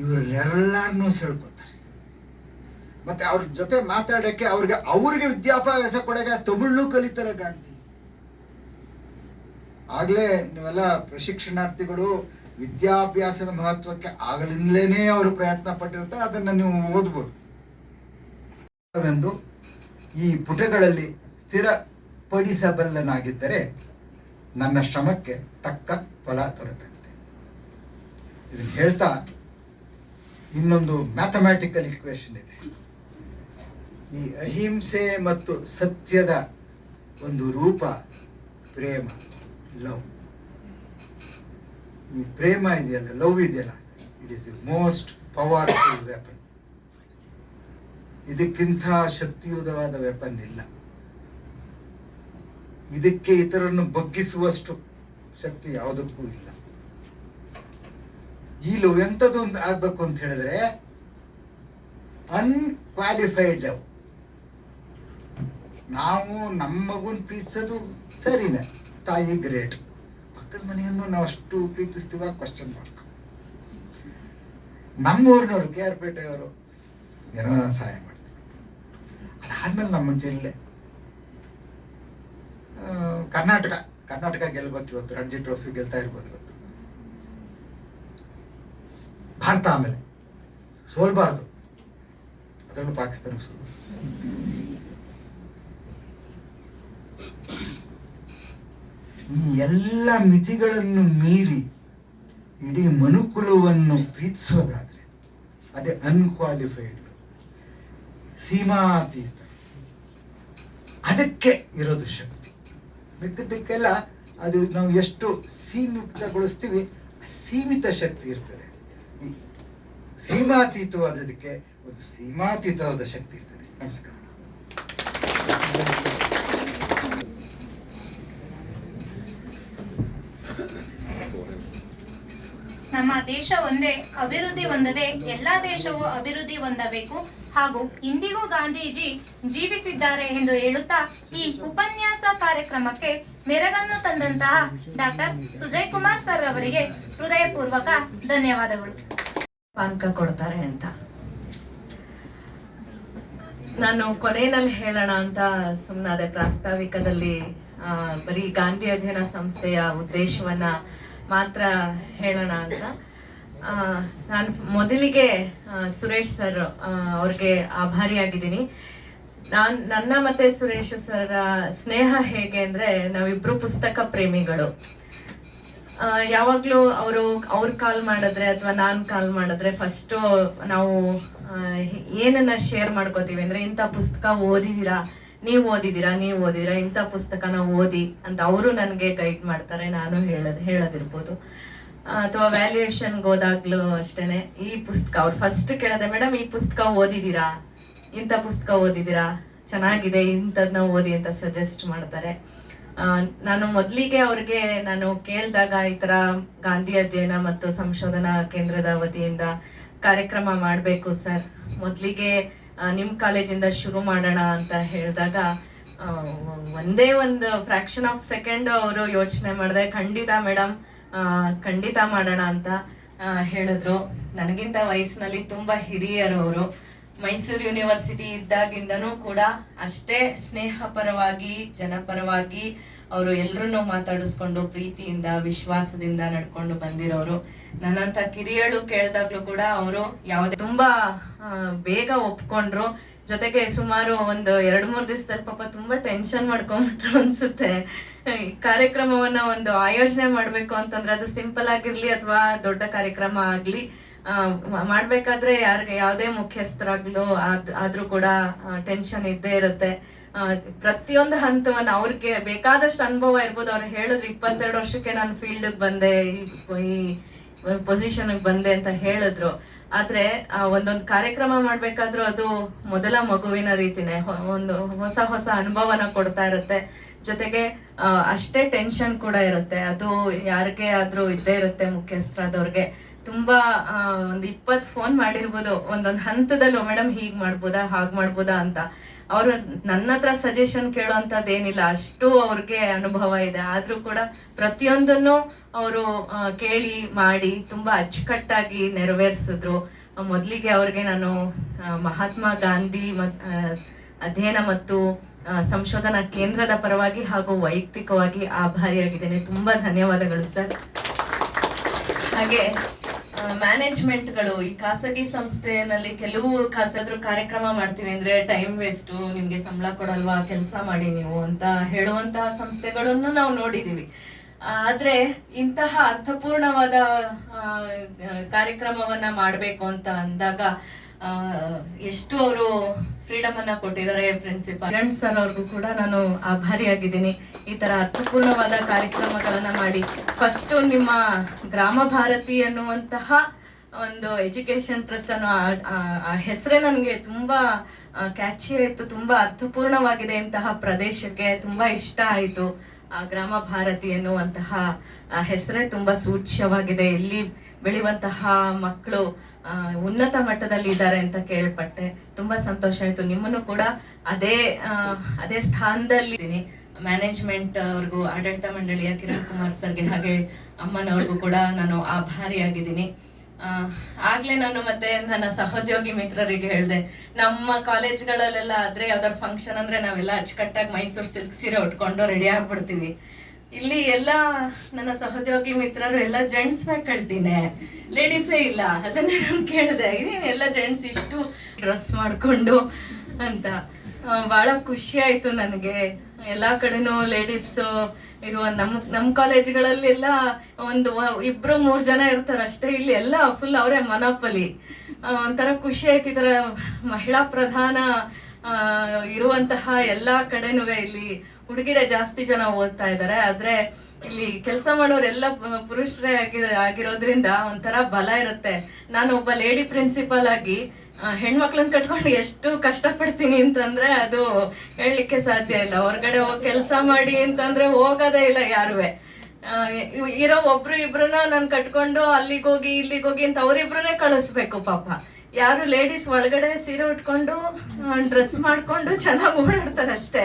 ಇವರೆಲ್ಲರನ್ನೂ ಸೆಳ್ಕೊತಾರೆ. ಮತ್ತೆ ಅವ್ರ ಜೊತೆ ಮಾತಾಡಕ್ಕೆ ಅವ್ರಿಗೆ ಅವ್ರಿಗೆ ವಿದ್ಯಾಭ್ಯಾಸ ಕೊಡಕ್ಕೆ ತಮಿಳು ಕಲಿತಾರೆ ಗಾಂಧಿ. ಆಗಲೇ ನೀವೆಲ್ಲ ಪ್ರಶಿಕ್ಷಣಾರ್ಥಿಗಳು ವಿದ್ಯಾಭ್ಯಾಸದ ಮಹತ್ವಕ್ಕೆ ಆಗಲಿಂದಲೇ ಅವರು ಪ್ರಯತ್ನ ಪಟ್ಟಿರ್ತಾರೆ ಅದನ್ನು ನೀವು ಓದ್ಬೋದು. ಈ ಪುಟಗಳಲ್ಲಿ ಸ್ಥಿರಪಡಿಸಬಲ್ಲನಾಗಿದ್ದರೆ ನನ್ನ ಶ್ರಮಕ್ಕೆ ತಕ್ಕ ಫಲ ದೊರೆತಂತೆ. ಇದನ್ನು ಹೇಳ್ತಾ ಇನ್ನೊಂದು ಮ್ಯಾಥಮ್ಯಾಟಿಕಲ್ ಇಕ್ವೇಶನ್ ಇದೆ. ಈ ಅಹಿಂಸೆ ಮತ್ತು ಸತ್ಯದ ಒಂದು ರೂಪ ಪ್ರೇಮ. ಲವ್ ಈ ಪ್ರೇಮ ಇದೆಯಲ್ಲ ಲವ್ ಇದೆಯಲ್ಲ it is the most powerful weapon ಇದಕ್ಕಿಂತ ಶಕ್ತಿಯುತವಾದ ವೆಪನ್ ಇಲ್ಲ. ಇದಕ್ಕೆ ಇತರನ್ನು ಬಗ್ಗಿಸುವಷ್ಟು ಶಕ್ತಿ ಯಾವುದಕ್ಕೂ ಇಲ್ಲ. ಈ ಲವ್ ಎಂಥದ್ದೊಂದು ಆಗ್ಬೇಕು ಅಂತ ಹೇಳಿದ್ರೆ ಅನ್ಕ್ವಾಲಿಫೈಡ್ ಲವ್ ನಾವು ನಮ್ಮ ಮಗುನ್ ಪ್ರೀತಿಸೋದು ಸರಿನೇ. ತಾಯಿ ಗ್ರೇಟ್. ಪಕ್ಕದ ಮನೆಯನ್ನು ನಾವು ಅಷ್ಟು ಪ್ರೀತಿಸ್ತೀವ ಕ್ವಶನ್ ಮಾರ್ಕ್ ನಮ್ಮೂರಿನವರು ಕೆ ಆರ್ ಪೇಟೆಯವರು ಏನೋ ಸಹಾಯ ಮಾಡ್ತಾರೆ. ಅದಾದ್ಮೇಲೆ ನಮ್ಮ ಜಿಲ್ಲೆ ಕರ್ನಾಟಕ ಕರ್ನಾಟಕ ಗೆಲ್ಬೇಕು ಇವತ್ತು. ರಣಜಿ ಟ್ರೋಫಿ ಗೆಲ್ತಾ ಇರ್ಬೋದು ಇವತ್ತು. ಭಾರತ ಆಮೇಲೆ ಸೋಲ್ಬಾರ್ದು. ಅದರಲ್ಲೂ ಪಾಕಿಸ್ತಾನ ಸೋಲ್ ಈ ಎಲ್ಲ ಮಿತಿಗಳನ್ನು ಮೀರಿ ಇಡೀ ಮನುಕುಲವನ್ನು ಪ್ರೀತಿಸೋದಾದ್ರೆ ಅದೇ ಅನ್ಕ್ವಾಲಿಫೈಡ್ ಸೀಮಾತೀತ. ಅದಕ್ಕೆ ಇರೋದು ಶಕ್ತಿ. ಮಿಕ್ಕದಕ್ಕೆಲ್ಲ ಅದು ನಾವು ಎಷ್ಟು ಸೀಮಿತಗೊಳಿಸ್ತೀವಿ ಸೀಮಿತ ಶಕ್ತಿ ಇರ್ತದೆ. ಸೀಮಾತೀತವಾದದಕ್ಕೆ ಒಂದು ಸೀಮಾತೀತವಾದ ಶಕ್ತಿ ಇರ್ತದೆ. ನಮಸ್ಕಾರ. ದೇಶ ಒಂದೇ, ಅಭಿವೃದ್ಧಿ ಹೊಂದದೆ ಎಲ್ಲಾ ದೇಶವೂ ಅಭಿವೃದ್ಧಿ ಹೊಂದಬೇಕು ಹಾಗೂ ಇಂದಿಗೂ ಗಾಂಧೀಜಿ ಜೀವಿಸಿದ್ದಾರೆ ಎಂದು ಹೇಳುತ್ತಾ ಈ ಉಪನ್ಯಾಸ ಕಾರ್ಯಕ್ರಮಕ್ಕೆ ಮೆರಗನ್ನು ತಂದಂತಹ ಡಾಕ್ಟರ್ ಸುಜಯ್ ಕುಮಾರ್ ಸರ್ ಅವರಿಗೆ ಹೃದಯಪೂರ್ವಕ ಧನ್ಯವಾದಗಳು. ಪಾನಕ ಕೊಡ್ತಾರೆ ಅಂತ. ನಾನು ಕೊನೆಯಲ್ಲಿ ಹೇಳೋಣ ಅಂತ ಸುಮ್ಮನಾದ ಪ್ರಾಸ್ತಾವಿಕದಲ್ಲಿ ಬರೀ ಗಾಂಧಿ ಅಧ್ಯಯನ ಸಂಸ್ಥೆಯ ಉದ್ದೇಶವನ್ನ ಮಾತ್ರ ಹೇಳೋಣ ಅಂತ. ನಾನು ಮೊದಲಿಗೆ ಸುರೇಶ್ ಸರ್ ಅವ್ರಿಗೆ ಆಭಾರಿಯಾಗಿದ್ದೀನಿ. ನಾನ್, ನನ್ನ ಮತ್ತೆ ಸುರೇಶ್ ಸರ್ ಸ್ನೇಹ ಹೇಗೆ ಅಂದ್ರೆ ನಾವಿಬ್ರು ಪುಸ್ತಕ ಪ್ರೇಮಿಗಳು. ಯಾವಾಗ್ಲೂ ಅವರು, ಅವ್ರ ಕಾಲ್ ಮಾಡಿದ್ರೆ ಅಥವಾ ನಾನ್ ಕಾಲ್ ಮಾಡಿದ್ರೆ ಫಸ್ಟ್ ನಾವು ಏನನ್ನ ಶೇರ್ ಮಾಡ್ಕೋತೀವಿ ಅಂದ್ರೆ ಇಂಥ ಪುಸ್ತಕ ಓದಿದೀರಾ? ನೀವ್ ಓದಿದೀರಾ ನೀವು ಓದಿದಿರಾ ಇಂಥ ಪುಸ್ತಕನ ಓದಿ ಅಂತ ಅವರು ನನಗೆ ಗೈಡ್ ಮಾಡ್ತಾರೆ, ನಾನು ಹೇಳದ್, ಹೇಳೋದಿರ್ಬೋದು. ಅಥವಾ ವ್ಯಾಲ್ಯೂಯೇಷನ್ಗೆ ಹೋದಾಗ್ಲೂ ಅಷ್ಟೇನೆ, ಈ ಪುಸ್ತಕ, ಅವ್ರು ಫಸ್ಟ್ ಕೇಳದೆ, ಮೇಡಮ್, ಈ ಪುಸ್ತಕ ಓದಿದೀರಾ ಇಂಥ ಪುಸ್ತಕ ಓದಿದಿರಾ ಚೆನ್ನಾಗಿದೆ, ಇಂಥದ್ನ ಓದಿ ಅಂತ ಸಜೆಸ್ಟ್ ಮಾಡ್ತಾರೆ. ನಾನು ಮೊದಲಿಗೆ ಅವ್ರಿಗೆ, ನಾನು ಕೇಳಿದಾಗ ಈ ಥರ ಗಾಂಧಿ ಅಧ್ಯಯನ ಮತ್ತು ಸಂಶೋಧನಾ ಕೇಂದ್ರದ ವತಿಯಿಂದ ಕಾರ್ಯಕ್ರಮ ಮಾಡಬೇಕು ಸರ್. ಮೊದಲಿಗೆ ನಿಮ್ಮ ಕಾಲೇಜಿಂದ ಶುರು ಮಾಡೋಣ ಅಂತ ಹೇಳಿದಾಗ ಒಂದೇ ಒಂದು ಫ್ರಾಕ್ಷನ್ ಆಫ್ ಸೆಕೆಂಡ್ ಅವರು ಯೋಚನೆ ಮಾಡಿದೆ, ಖಂಡಿತ ಮೇಡಮ್ ಖಂಡಿತ ಮಾಡೋಣ ಅಂತ ಹೇಳಿದ್ರು. ನನಗಿಂತ ವಯಸ್ಸಿನಲ್ಲಿ ತುಂಬಾ ಹಿರಿಯರು ಅವರು. ಮೈಸೂರು ಯೂನಿವರ್ಸಿಟಿ ಇದ್ದಾಗಿಂದನೂ ಕೂಡ ಅಷ್ಟೇ ಸ್ನೇಹಪರವಾಗಿ, ಜನಪರವಾಗಿ, ಅವರು ಎಲ್ಲರನ್ನೂ ಮಾತಾಡಿಸ್ಕೊಂಡು, ಪ್ರೀತಿಯಿಂದ, ವಿಶ್ವಾಸದಿಂದ ನಡ್ಕೊಂಡು ಬಂದಿರೋರು. ನನ್ನಂತ ಕಿರಿಯಳು ಕೇಳ್ದಾಗ್ಲೂ ಕೂಡ ಅವರು ಯಾವುದೇ ತುಂಬಾ ಬೇಗ ಒಪ್ಕೊಂಡ್ರು. ಜೊತೆಗೆ ಸುಮಾರು ಒಂದು ಎರಡ್ ಮೂರ್ ದಿವಸದಲ್ಲಿ ಪಾಪ ತುಂಬಾ ಟೆನ್ಷನ್ ಮಾಡ್ಕೊಂಡ್ಬಿಟ್ರು ಅನ್ಸುತ್ತೆ. ಕಾರ್ಯಕ್ರಮವನ್ನ ಒಂದು ಆಯೋಜನೆ ಮಾಡ್ಬೇಕು ಅಂತಂದ್ರೆ ಅದು ಸಿಂಪಲ್ ಆಗಿರ್ಲಿ ಅಥವಾ ದೊಡ್ಡ ಕಾರ್ಯಕ್ರಮ ಆಗ್ಲಿ ಮಾಡ್ಬೇಕಾದ್ರೆ ಯಾರಿಗೆ ಯಾವ್ದೇ ಮುಖ್ಯಸ್ಥರಾಗ್ಲೂ ಆದ್- ಆದ್ರೂ ಕೂಡ ಟೆನ್ಷನ್ ಇದ್ದೇ ಇರುತ್ತೆ. ಪ್ರತಿಯೊಂದು ಹಂತವನ್ನ ಅವ್ರಿಗೆ ಬೇಕಾದಷ್ಟು ಅನುಭವ ಇರ್ಬೋದು. ಅವ್ರು ಹೇಳಿದ್ರು ಇಪ್ಪತ್ತೆರಡು ವರ್ಷಕ್ಕೆ ನಾನು ಫೀಲ್ಡ್ ಬಂದೆ. ಈ- ಪೊಸಿಷನ್ ಬಂದೆ ಅಂತ ಹೇಳಿದ್ರು. ಆದ್ರೆ ಒಂದೊಂದು ಕಾರ್ಯಕ್ರಮ ಮಾಡ್ಬೇಕಾದ್ರೂ ಅದು ಮೊದಲ ಮಗುವಿನ ರೀತಿನೇ ಒಂದು ಹೊಸ ಹೊಸ ಅನುಭವನ ಕೊಡ್ತಾ ಇರುತ್ತೆ. ಜೊತೆಗೆ ಅಷ್ಟೇ ಟೆನ್ಷನ್ ಕೂಡ ಇರುತ್ತೆ. ಅದು ಯಾರಿಗೆ ಆದ್ರೂ ಇದ್ದೇ ಇರುತ್ತೆ ಮುಖ್ಯಸ್ಥರಾದವ್ರಿಗೆ. ತುಂಬಾ ಒಂದು ಇಪ್ಪತ್ತು ಇಪ್ಪತ್ ಫೋನ್ ಮಾಡಿರ್ಬೋದು. ಒಂದೊಂದು ಹಂತದಲ್ಲೂ ಮೇಡಮ್ ಹೀಗ್ ಮಾಡ್ಬೋದಾ? ಹಾಗ್ ಮಾಡ್ಬೋದಾ? ಅಂತ. ಅವ್ರ ನನ್ನ ಹತ್ರ ಸಜೆಷನ್ ಕೇಳೋಂಥದ್ದು ಏನಿಲ್ಲ ಅಷ್ಟು ಅವ್ರಿಗೆ ಅನುಭವ ಇದೆ. ಆದ್ರೂ ಕೂಡ ಪ್ರತಿಯೊಂದನ್ನು ಅವರು ಕೇಳಿ ಮಾಡಿ ತುಂಬಾ ಅಚ್ಚುಕಟ್ಟಾಗಿ ನೆರವೇರಿಸಿದ್ರು. ಮೊದಲಿಗೆ ಅವ್ರಿಗೆ ನಾನು ಮಹಾತ್ಮ ಗಾಂಧಿ ಅಧ್ಯಯನ ಮತ್ತು ಸಂಶೋಧನಾ ಕೇಂದ್ರದ ಪರವಾಗಿ ಹಾಗೂ ವೈಯಕ್ತಿಕವಾಗಿ ಆಭಾರಿಯಾಗಿದ್ದೇನೆ. ತುಂಬಾ ಧನ್ಯವಾದಗಳು, ಸರ್. ಹಾಗೆ ಮ್ಯಾನೇಜ್ಮೆಂಟ್ಗಳು, ಈ ಖಾಸಗಿ ಸಂಸ್ಥೆನಲ್ಲಿ ಕೆಲವು ಖಾಸದ್ರು ಕಾರ್ಯಕ್ರಮ ಮಾಡ್ತೀವಿ ಅಂದ್ರೆ ಟೈಮ್ ವೇಸ್ಟ್, ನಿಮ್ಗೆ ಸಂಬಳ ಕೊಡಲ್ವಾ, ಕೆಲಸ ಮಾಡಿ ನೀವು ಅಂತ ಹೇಳುವಂತಹ ಸಂಸ್ಥೆಗಳನ್ನು ನಾವು ನೋಡಿದೀವಿ ಆದ್ರೆ ಇಂತಹ ಅರ್ಥಪೂರ್ಣವಾದ ಕಾರ್ಯಕ್ರಮವನ್ನ ಮಾಡಬೇಕು ಅಂತ ಅಂದಾಗ ಎಷ್ಟು ಅವರು ಫ್ರೀಡಮ್ ಅನ್ನ ಕೊಟ್ಟಿದ್ದಾರೆ ಪ್ರಿನ್ಸಿಪಾಲ್ ಕಿರಣ್ ಸರ್ ಅವ್ರಿಗೂ ಕೂಡ ನಾನು ಆಭಾರಿಯಾಗಿದ್ದೀನಿ. ಈ ತರ ಅರ್ಥಪೂರ್ಣವಾದ ಕಾರ್ಯಕ್ರಮಗಳನ್ನ ಮಾಡಿ ಫಸ್ಟ್ ನಿಮ್ಮ ಗ್ರಾಮ ಭಾರತಿ ಅನ್ನುವಂತಹ ಒಂದು ಎಜುಕೇಶನ್ ಟ್ರಸ್ಟ್ ಅನ್ನೋ ಹೆಸರೇ ನನಗೆ ತುಂಬಾ ಕ್ಯಾಚಿ ಆಯ್ತು, ತುಂಬಾ ಅರ್ಥಪೂರ್ಣವಾಗಿದೆ ಇಂತಹ ಪ್ರದೇಶಕ್ಕೆ, ತುಂಬಾ ಇಷ್ಟ ಆಯ್ತು. ಗ್ರಾಮ ಭಾರತಿ ಎನ್ನುವಂತಹ ಹೆಸರೇ ತುಂಬಾ ಸೂಚ್ಯವಾಗಿದೆ. ಇಲ್ಲಿ ಬೆಳೆಯುವಂತಹ ಮಕ್ಕಳು ಉನ್ನತ ಮಟ್ಟದಲ್ಲಿ ಇದ್ದಾರೆ ಅಂತ ಕೇಳ್ಪಟ್ಟೆ. ತುಂಬಾ ಸಂತೋಷ ಆಯ್ತು. ನಿಮ್ಮನ್ನು ಕೂಡ ಅದೇ ಅದೇ ಸ್ಥಾನದಲ್ಲಿ ಇದ್ದೀನಿ. ಮ್ಯಾನೇಜ್ಮೆಂಟ್ ಅವ್ರಿಗೂ, ಆಡಳಿತ ಮಂಡಳಿಯ ಕಿರಣ್ ಕುಮಾರ್ ಸರ್ಗೆ ಹಾಗೆ ಅಮ್ಮನವ್ರಿಗೂ ಕೂಡ ನಾನು ಆಭಾರಿಯಾಗಿದ್ದೀನಿ. ಆಗ್ಲೇ ನಾನು ಮತ್ತೆ ನನ್ನ ಸಹೋದ್ಯೋಗಿ ಮಿತ್ರರಿಗೆ ಹೇಳಿದೆ, ನಮ್ಮ ಕಾಲೇಜ್ಗಳಲ್ಲೆಲ್ಲ ಆದ್ರೆ ಯಾವ್ದಾದ್ರು ಫಂಕ್ಷನ್ ಅಂದ್ರೆ ನಾವೆಲ್ಲ ಅಚ್ಚುಕಟ್ಟಾಗಿ ಮೈಸೂರು ಸಿಲ್ಕ್ ಸೀರೆ ಉಟ್ಕೊಂಡು ರೆಡಿ ಆಗ್ಬಿಡ್ತೀವಿ. ಇಲ್ಲಿ ಎಲ್ಲ ನನ್ನ ಸಹೋದ್ಯೋಗಿ ಮಿತ್ರರು ಎಲ್ಲ ಜೆಂಟ್ಸ್ ಕಳ್ತೀನಿ ಲೇಡೀಸೇ ಇಲ್ಲ, ಅದನ್ನೇ ನಾನು ಕೇಳಿದೆ. ಇದೇನು ಎಲ್ಲ ಜೆಂಟ್ಸ್ ಇಷ್ಟು ಡ್ರೆಸ್ ಮಾಡ್ಕೊಂಡು ಅಂತ. ಬಹಳ ಖುಷಿ ಆಯ್ತು ನನಗೆ. ಎಲ್ಲಾ ಕಡೆನೂ ಲೇಡೀಸ್ ಇರುವ ನಮ್ ನಮ್ ಕಾಲೇಜ್ಗಳಲ್ಲಿ ಎಲ್ಲ ಒಂದು ಇಬ್ರು ಮೂರ್ ಜನ ಇರ್ತಾರ ಅಷ್ಟೇ. ಇಲ್ಲಿ ಎಲ್ಲ ಫುಲ್ ಅವರೇ ಮನಪಲಿ. ಒಂಥರ ಖುಷಿ ಆಯ್ತು ಮಹಿಳಾ ಪ್ರಧಾನ ಇರುವಂತಹ ಎಲ್ಲಾ ಕಡೆನೂ ಇಲ್ಲಿ ಹುಡುಗಿರೇ ಜಾಸ್ತಿ ಜನ ಓದ್ತಾ ಇದ್ದಾರೆ. ಆದ್ರೆ ಇಲ್ಲಿ ಕೆಲಸ ಮಾಡೋರೆಲ್ಲ ಪುರುಷರೇ ಆಗಿ, ಆಗಿರೋದ್ರಿಂದ ಒಂಥರ ಬಲ ಇರುತ್ತೆ. ನಾನು ಒಬ್ಬ ಲೇಡಿ ಪ್ರಿನ್ಸಿಪಲ್ ಆಗಿ ಹೆಣ್ಮಕ್ಳನ್ನ ಕಟ್ಕೊಂಡು ಎಷ್ಟು ಕಷ್ಟಪಡ್ತೀನಿ ಅಂತಂದ್ರೆ ಅದು ಹೇಳಲಿಕ್ಕೆ ಸಾಧ್ಯ ಇಲ್ಲ. ಹೊರಗಡೆ ಹೋಗಿ ಕೆಲಸ ಮಾಡಿ ಅಂತಂದ್ರೆ ಹೋಗೋದೇ ಇಲ್ಲ ಯಾರುವೆ. ಇರೋ ಒಬ್ರು ಇಬ್ರನ್ನ ನಾನು ಕಟ್ಕೊಂಡು ಅಲ್ಲಿಗೆ ಹೋಗಿ, ಇಲ್ಲಿಗೆ ಹೋಗಿ ಅಂತ ಅವ್ರಿಬ್ರನ್ನೇ ಕಳಿಸ್ಬೇಕು ಪಾಪ. ಯಾರು ಲೇಡೀಸ್ ಒಳಗಡೆ ಸೀರೆ ಉಟ್ಕೊಂಡು ಡ್ರೆಸ್ ಮಾಡ್ಕೊಂಡು ಚೆನ್ನಾಗಿ ಓಡಾಡ್ತಾರೆ ಅಷ್ಟೇ